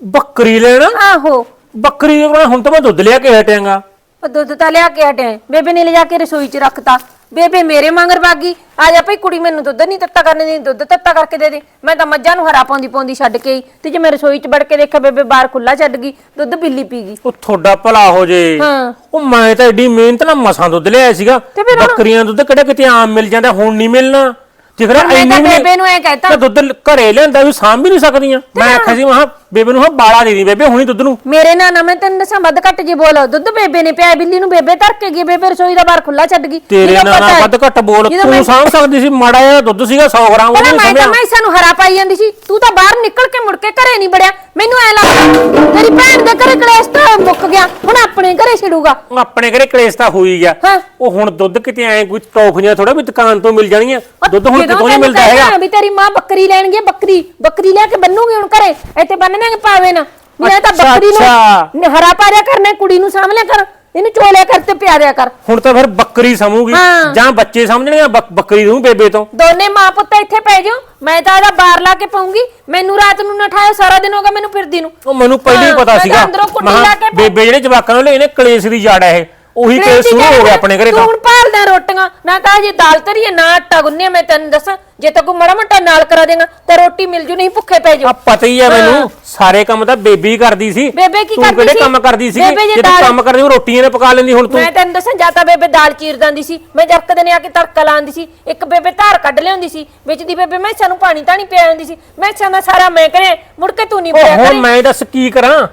ਬੱਕਰੀ ਲੈਣ? ਆਹੋ। ਬੱਕਰੀ ਹੁਣ ਤਾਂ ਮੈਂ ਦੁੱਧ ਲਿਆ ਕੇ ਹਟਿਆਂਗਾ। ਉਹ ਦੁੱਧ ਤਾਂ ਲਿਆ ਕੇ ਹਟੇ ਬੇਬੇ ਨੇ ਲਿਜਾ ਕੇ ਰਸੋਈ 'ਚ ਰੱਖਤਾ। ਬੇਬੇ ਮੇਰੇ ਮੰਗਰ ਬਾਗੀ ਆ ਜਾ ਭਈ ਕੁੜੀ ਮੈਨੂੰ ਦੁੱਧ ਨਹੀਂ ਤੱਤਾ ਕਰਨ ਦੀ ਦੁੱਧ ਤੱਤਾ ਕਰਕੇ ਦੇ ਦੇ। ਮੈਂ ਤਾਂ ਮੱਝਾਂ ਨੂੰ ਹਰਾ ਪਾਉਂਦੀ ਪਾਉਂਦੀ ਛੱਡ ਕੇ ਆਈ। ਤੇ ਜੇ ਮੈਂ ਰਸੋਈ 'ਚ ਵੜ ਕੇ ਦੇਖਿਆ ਬੇਬੇ ਬਾਹਰ ਖੁੱਲਾ ਛੱਡ ਗਈ ਦੁੱਧ ਬਿੱਲੀ ਪੀ ਗਈ। ਉਹ ਤੁਹਾਡਾ ਭਲਾ ਹੋ ਜੇ। ਹਾਂ। ਉਹ ਮੈਂ ਤਾਂ ਏਡੀ ਮਿਹਨਤ ਨਾਲ ਮਸਾਂ ਦੁੱਧ ਲਿਆਇਆ ਸੀਗਾ। ਤੇ ਫਿਰ ਹੁਣ- ਬੱਕਰੀਆਂ ਦਾ ਦੁੱਧ ਕਿਹੜਾ ਕਿਤੇ ਆਮ ਮਿਲ ਜਾਂਦਾ ਹੁਣ ਨਹੀਂ ਮਿਲਣਾ। ਜਿਗਰਾ ਮੈਂ ਤਾਂ ਬੇਬੇ ਨੂੰ ਐ ਕਹਿਤਾ। ਤਾਂ ਦੁੱਧ ਘਰੇ ਲਿਆਂਦਾ ਵੀ ਸਾਂਭ ਵੀ ਨਹੀਂ ਸਕਦੀਆਂ। ਮੈਂ ਆਖਿਆ ਸੀ ਮਹਾ ਬੇਬੇ ਨੂੰ ਹਾਂ ਬਾਲਾ ਦੇ ਦੀ ਬੇਬੇ ਹੁਣੀ ਦੁੱਧ ਨੂੰ। ਮੇਰੇ ਨਾਲ ਨਾ ਮੈਂ ਤੈਨੂੰ ਦੱਸਾਂ ਵੱਧ ਘੱਟ ਜੇ ਬੋਲ। ਦੁੱਧ ਬੇਬੇ ਨੇ ਪਿਆ ਬਿੱਲੀ ਨੂੰ ਬੇਬੇ ਧਰ ਕੇ ਗਈ ਬੇਬੇ ਰਸੋਈ ਦਾ ਬਾਹਰ ਖੁੱਲਾ ਛੱਡ ਗਈ। ਤੇਰੇ ਨਾਲ ਵੱਧ ਘੱਟ ਬੋਲ ਤੂੰ ਸਾਂਭ ਸਕਦੀ ਸੀ ਮਾੜਾ ਜਿਹਾ ਦੁੱਧ ਸੀਗਾ 100 ਗ੍ਰਾਮ ਉਹਨੇ ਮੈਂ ਤਾਂ ਸਾਂਭਿਆ ਮੈਂ ਸਾਨੂੰ ਹਰਾ ਪਾਈ ਜਾਂਦੀ ਸੀ। ਤੂੰ ਤਾਂ ਬਾਹਰ ਨਿਕਲ ਕੇ ਮੁੜ ਕੇ ਘਰੇ ਨਹੀਂ ਵੜਿਆ। ਮੈਨੂੰ ਐ ਲੱਗਦਾ ਤੇਰੀ ਭੈਣ ਦੇ ਘਰੇ ਕਲੇਸ਼ ਤਾਂ ਮੁੱਕ ਗਿਆ। ਹੁਣ ਆਪਣੇ ਘਰੇ ਛਿੜੂਗਾ। ਆਪਣੇ ਘਰੇ ਕਲੇਸ਼ ਤਾਂ ਹੋਈ ਗਿਆ। ਉਹ ਹੁਣ ਦੁੱਧ ਕਿਤੇ ਐ ਕੋਈ ਟੌਫੀਆਂ ਥੋੜਾ ਵੀ ਦੁਕਾਨ ਤੋਂ ਮਿਲ ਜਾਣਗੀਆਂ ਦੁੱਧ ਹੁਣ ਜਦੋਂ ਕਿਤੋਂ ਨਹੀਂ ਤੈਨੂੰ ਮਿਲਦਾ ਕਹਿਣਾ ਹੈਗਾ। ਵੀ ਤੇਰੀ ਮਾਂ ਬੱਕਰੀ ਲੈਣ ਗਈ ਹੈ, ਬੱਕਰੀ ਬੱਕਰੀ ਲੈ ਕੇ ਬੰਨੂਗੀ ਹੁਣ ਘਰੇ ਇੱਥੇ ਬੰਨ ਦਾਂਗੇ ਪਾਵੇ ਨਾ। ਮੈਂ ਤਾਂ ਅੱਛਾ, ਬੱਕਰੀ ਅੱਛਾ। ਨੂੰ ਹਰਾ ਪਾਰਿਆ ਕਰਨਾ ਕੁੜੀ ਨੂੰ ਸਾਂਭ ਲਿਆ ਕਰ ਇਹਨੂੰ ਚੋਲਿਆ ਕਰ ਤੇ ਪਿਆਰਿਆ ਕਰ। ਹੁਣ ਤਾਂ ਫਿਰ ਬੱਕਰੀ ਸਮੂਗੀ ਹਾਂ। ਜਾਂ ਬੱਚੇ ਸਮਝਣਗੇ ਬੱਕ- ਬੱਕਰੀ ਨੂੰ ਬੇਬੇ ਤੋਂ? ਦੋਨੇ ਮਾਂ ਪੁੱਤ ਇੱਥੇ ਪੈ ਜਾਓ ਮੈਂ ਤਾਂ ਇਹਦਾ ਬਾਹਰ ਲਾ ਕੇ ਪਾਉਂਗੀ ਮੈਨੂੰ ਰਾਤ ਨੂੰ ਨਾ ਠਾਇਓ ਸਾਰਾ ਦਿਨ ਹੋ ਗਿਆ ਮੈਨੂੰ ਫਿਰਦੀ ਨੂੰ। ਉਹ ਮੈਨੂੰ ਪਹਿਲਾਂ ਹੀ ਹਾਂ, ਪਤਾ ਮੈਂ ਸੀਗਾ। ਤਾਂ ਅੰਦਰੋਂ ਕੁੰਡੀ ਮਹਾਂ ਲਾ ਕੇ ਪਾ- ਬੇਬੇ ਜਿਹੜੇ ਜਵਾਕਾਂ ਨੂੰ ਇਹਨੇ ਕਲੇਸ਼ ਦੀ ਜੜ ਹੈ ਇਹ। ਉਹੀ ਕਲੇਸ਼ ਸ਼ੁਰੂ ਦੀ ਹੋ ਗਿਆ ਆਪਣੇ ਘਰੇ ਤੂੰ। ਤਾਂ ਹੁਣ ਭਾਲਦਾ ਰੋਟੀਆਂ ਮੈਂ ਕਹਾ ਜੇ ਦਾਲ ਧਰੀਏ ਨਾ ਆਟਾ ਗੁੰਨਿਆ ਮੈਂ ਤੈਨੂੰ ਦੱਸਾਂ। ਜੇ ਤਾਂ ਕੋਈ ਮੜਾ ਮੋਟਾ ਨਾਲ ਕਰਾ ਦੇਗਾ ਤਾਂ ਰੋਟੀ ਮਿਲ ਜੂ ਨਹੀਂ ਭੁੱਖੇ ਪੈ ਆ ਜਾਓ ਪਤਾ ਹੀ ਆ। ਮੈਨੂੰ ਸਾਰੇ ਕੰਮ ਤਾਂ ਬੇਬੀ ਹੀ ਕਰਦੀ ਸੀ। ਬੇਬੇ ਕੀ ਤੂੰ ਕਰਦੀ ਕਿਹੜੇ ਸੀ? ਕੰਮ ਕਰਦੀ ਸੀ? ਬੇਬੇ ਜੇ ਜੇ ਤੂੰ ਦਾਲ- ਕੰਮ ਕਰਦੀ ਉਹ ਰੋਟੀਆਂ ਨੇ ਪਕਾ ਲੈਂਦੀ ਹੁਣ ਤੂੰ। ਮੈਂ ਤੈਨੂੰ ਦੱਸਾਂ ਜਾਂ ਤਾਂ ਬੇਬੇ ਦਾਲ ਚੀਰ ਦਿੰਦੀ ਸੀ ਮੈਂ ਜਰਕ ਦਿਨੇ ਆ ਕੇ ਤੜਕਾ ਲਾਉਂਦੀ ਸੀ ਇੱਕ ਬੇਬੇ ਧਾਰ ਕੱਢ ਲਿਆਉਂਦੀ ਸੀ ਵਿੱਚ ਦੀ ਬੇਬੇ ਮੈਂ ਸਾਨੂੰ ਪਾਣੀ ਤਾਂ ਨਹੀਂ ਪਿਆ ਹੁੰਦੀ ਸੀ ਮੈਂ ਦਾ ਸਾਰਾ ਮੈਂ ਕਰੇ ਮੁੜ ਕੇ ਤੂੰ ਨਹੀਂ ਉਹ ਪਿਆ ਹੁਣ ਕਰੇ। ਮੈਂ ਦੱਸ ਕੀ ਕਰਾਂ?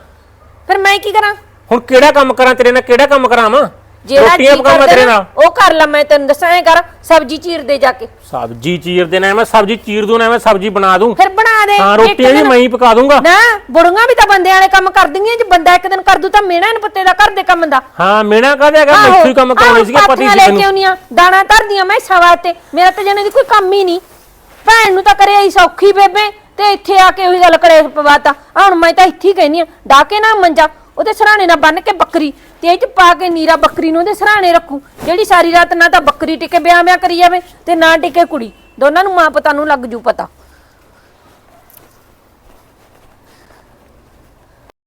ਫਿਰ ਮੈਂ ਕੀ ਕਰਾਂ? ਹੁਣ ਕਿਹੜਾ ਕੰਮ ਕਰਾਂ ਤੇਰੇ ਨਾਲ ਕਿਹੜਾ ਕੰਮ ਕਰਾਵਾਂ ਜਿਹੜਾ ਰੋਟੀਆਂ ਜੀ ਪਕਾਵਾਂ ਕਰਦਾ ਤੇਰੇ ਨਾ, ਨਾਲ? ਉਹ ਕਰ ਲੈ ਮੈਂ ਤੈਨੂੰ ਦੱਸਾਂ ਐ ਕਰ ਸਬਜ਼ੀ ਚੀਰ ਦੇ ਜਾ ਕੇ। ਸਬਜੀ ਚੀਰ ਦੇਣਾ ਮੈਂ ਸਬਜੀ ਚੀਰ ਦੂੰ ਨਾ ਮੈਂ ਸਬਜੀ ਬਣਾ ਦੂੰ। ਫਿਰ ਬਣਾ ਦੇ ਹਾਂ ਇੱਕ ਰੋਟੀਆਂ ਵੀ ਦਿਨ- ਮੈਂ ਹੀ ਪਕਾ ਦੂੰਗਾ। ਨਾ ਬੁੜੀਆਂ ਵੀ ਤਾਂ ਬੰਦਿਆਂ ਵਾਲੇ ਕੰਮ ਕਰਦੀਆਂ ਜੇ ਬੰਦਾ ਇੱਕ ਦਿਨ ਕਰ ਦੂ ਤਾਂ ਮੇਣਾ ਇਹਨੂੰ ਪੱਤੇ ਦਾ ਘਰ ਦੇ ਕੰਮ ਦਾ। ਹਾਂ ਮੇਣਾ ਕਹਦੇ ਹੈਗਾ? ਮੈਥੋਂ ਹੀ ਕੰਮ ਕਰਾਉਣੇ ਸੀਗੇ ਪਤੀ ਸੀ ਲੈ ਕੇ ਮੈਨੂੰ। ਆਉਣੀਆਂ ਦਾਣਾ ਧਰਦੀਆਂ ਮੈਂ ਸਵਾ ਤੇ ਮੇਰਾ ਤਾਂ ਜਣੇ ਦੀ ਕੋਈ ਕੰਮ ਹੀ ਨਹੀਂ। ਭੈਣ ਨੂੰ ਤਾਂ ਕਰਿਆ ਹੀ ਸੌਖੀ ਬੇਬੇ ਤੇ ਇੱਥੇ ਆ ਕੇ ਉਹੀ ਗੱਲ ਕਰੇ ਪਵਾਤਾ। ਹੁਣ ਮੈਂ ਤਾਂ ਇੱਥੇ ਹੀ ਕਹਿਨੀ ਆ ਡਾਕੇ ਨਾ ਮੰਜਾ ਉਹਦੇ ਸਰਾਣੇ ਨਾਲ ਬੰਨ ਕੇ ਬੱਕਰੀ ਤੇ ਇਹ ਚ ਪਾ ਕੇ ਨੀਰਾ ਬੱਕਰੀ ਨੂੰ ਉਹਦੇ ਸਰਾਣੇ ਰੱਖੂ। ਜਿਹੜੀ ਸਾਰੀ ਰਾਤ ਨਾ ਤਾਂ ਬੱਕਰੀ ਟਿਕੇ ਵਿਆਹ ਵਿਆਹ ਕਰੀ ਜਾਵੇ ਤੇ ਨਾ ਟਿਕੇ ਕੁੜੀ। ਦੋਨਾਂ ਨੂੰ ਮਾਂ ਪਤਾ ਨੂੰ ਲੱਗ ਜੂ ਪਤਾ।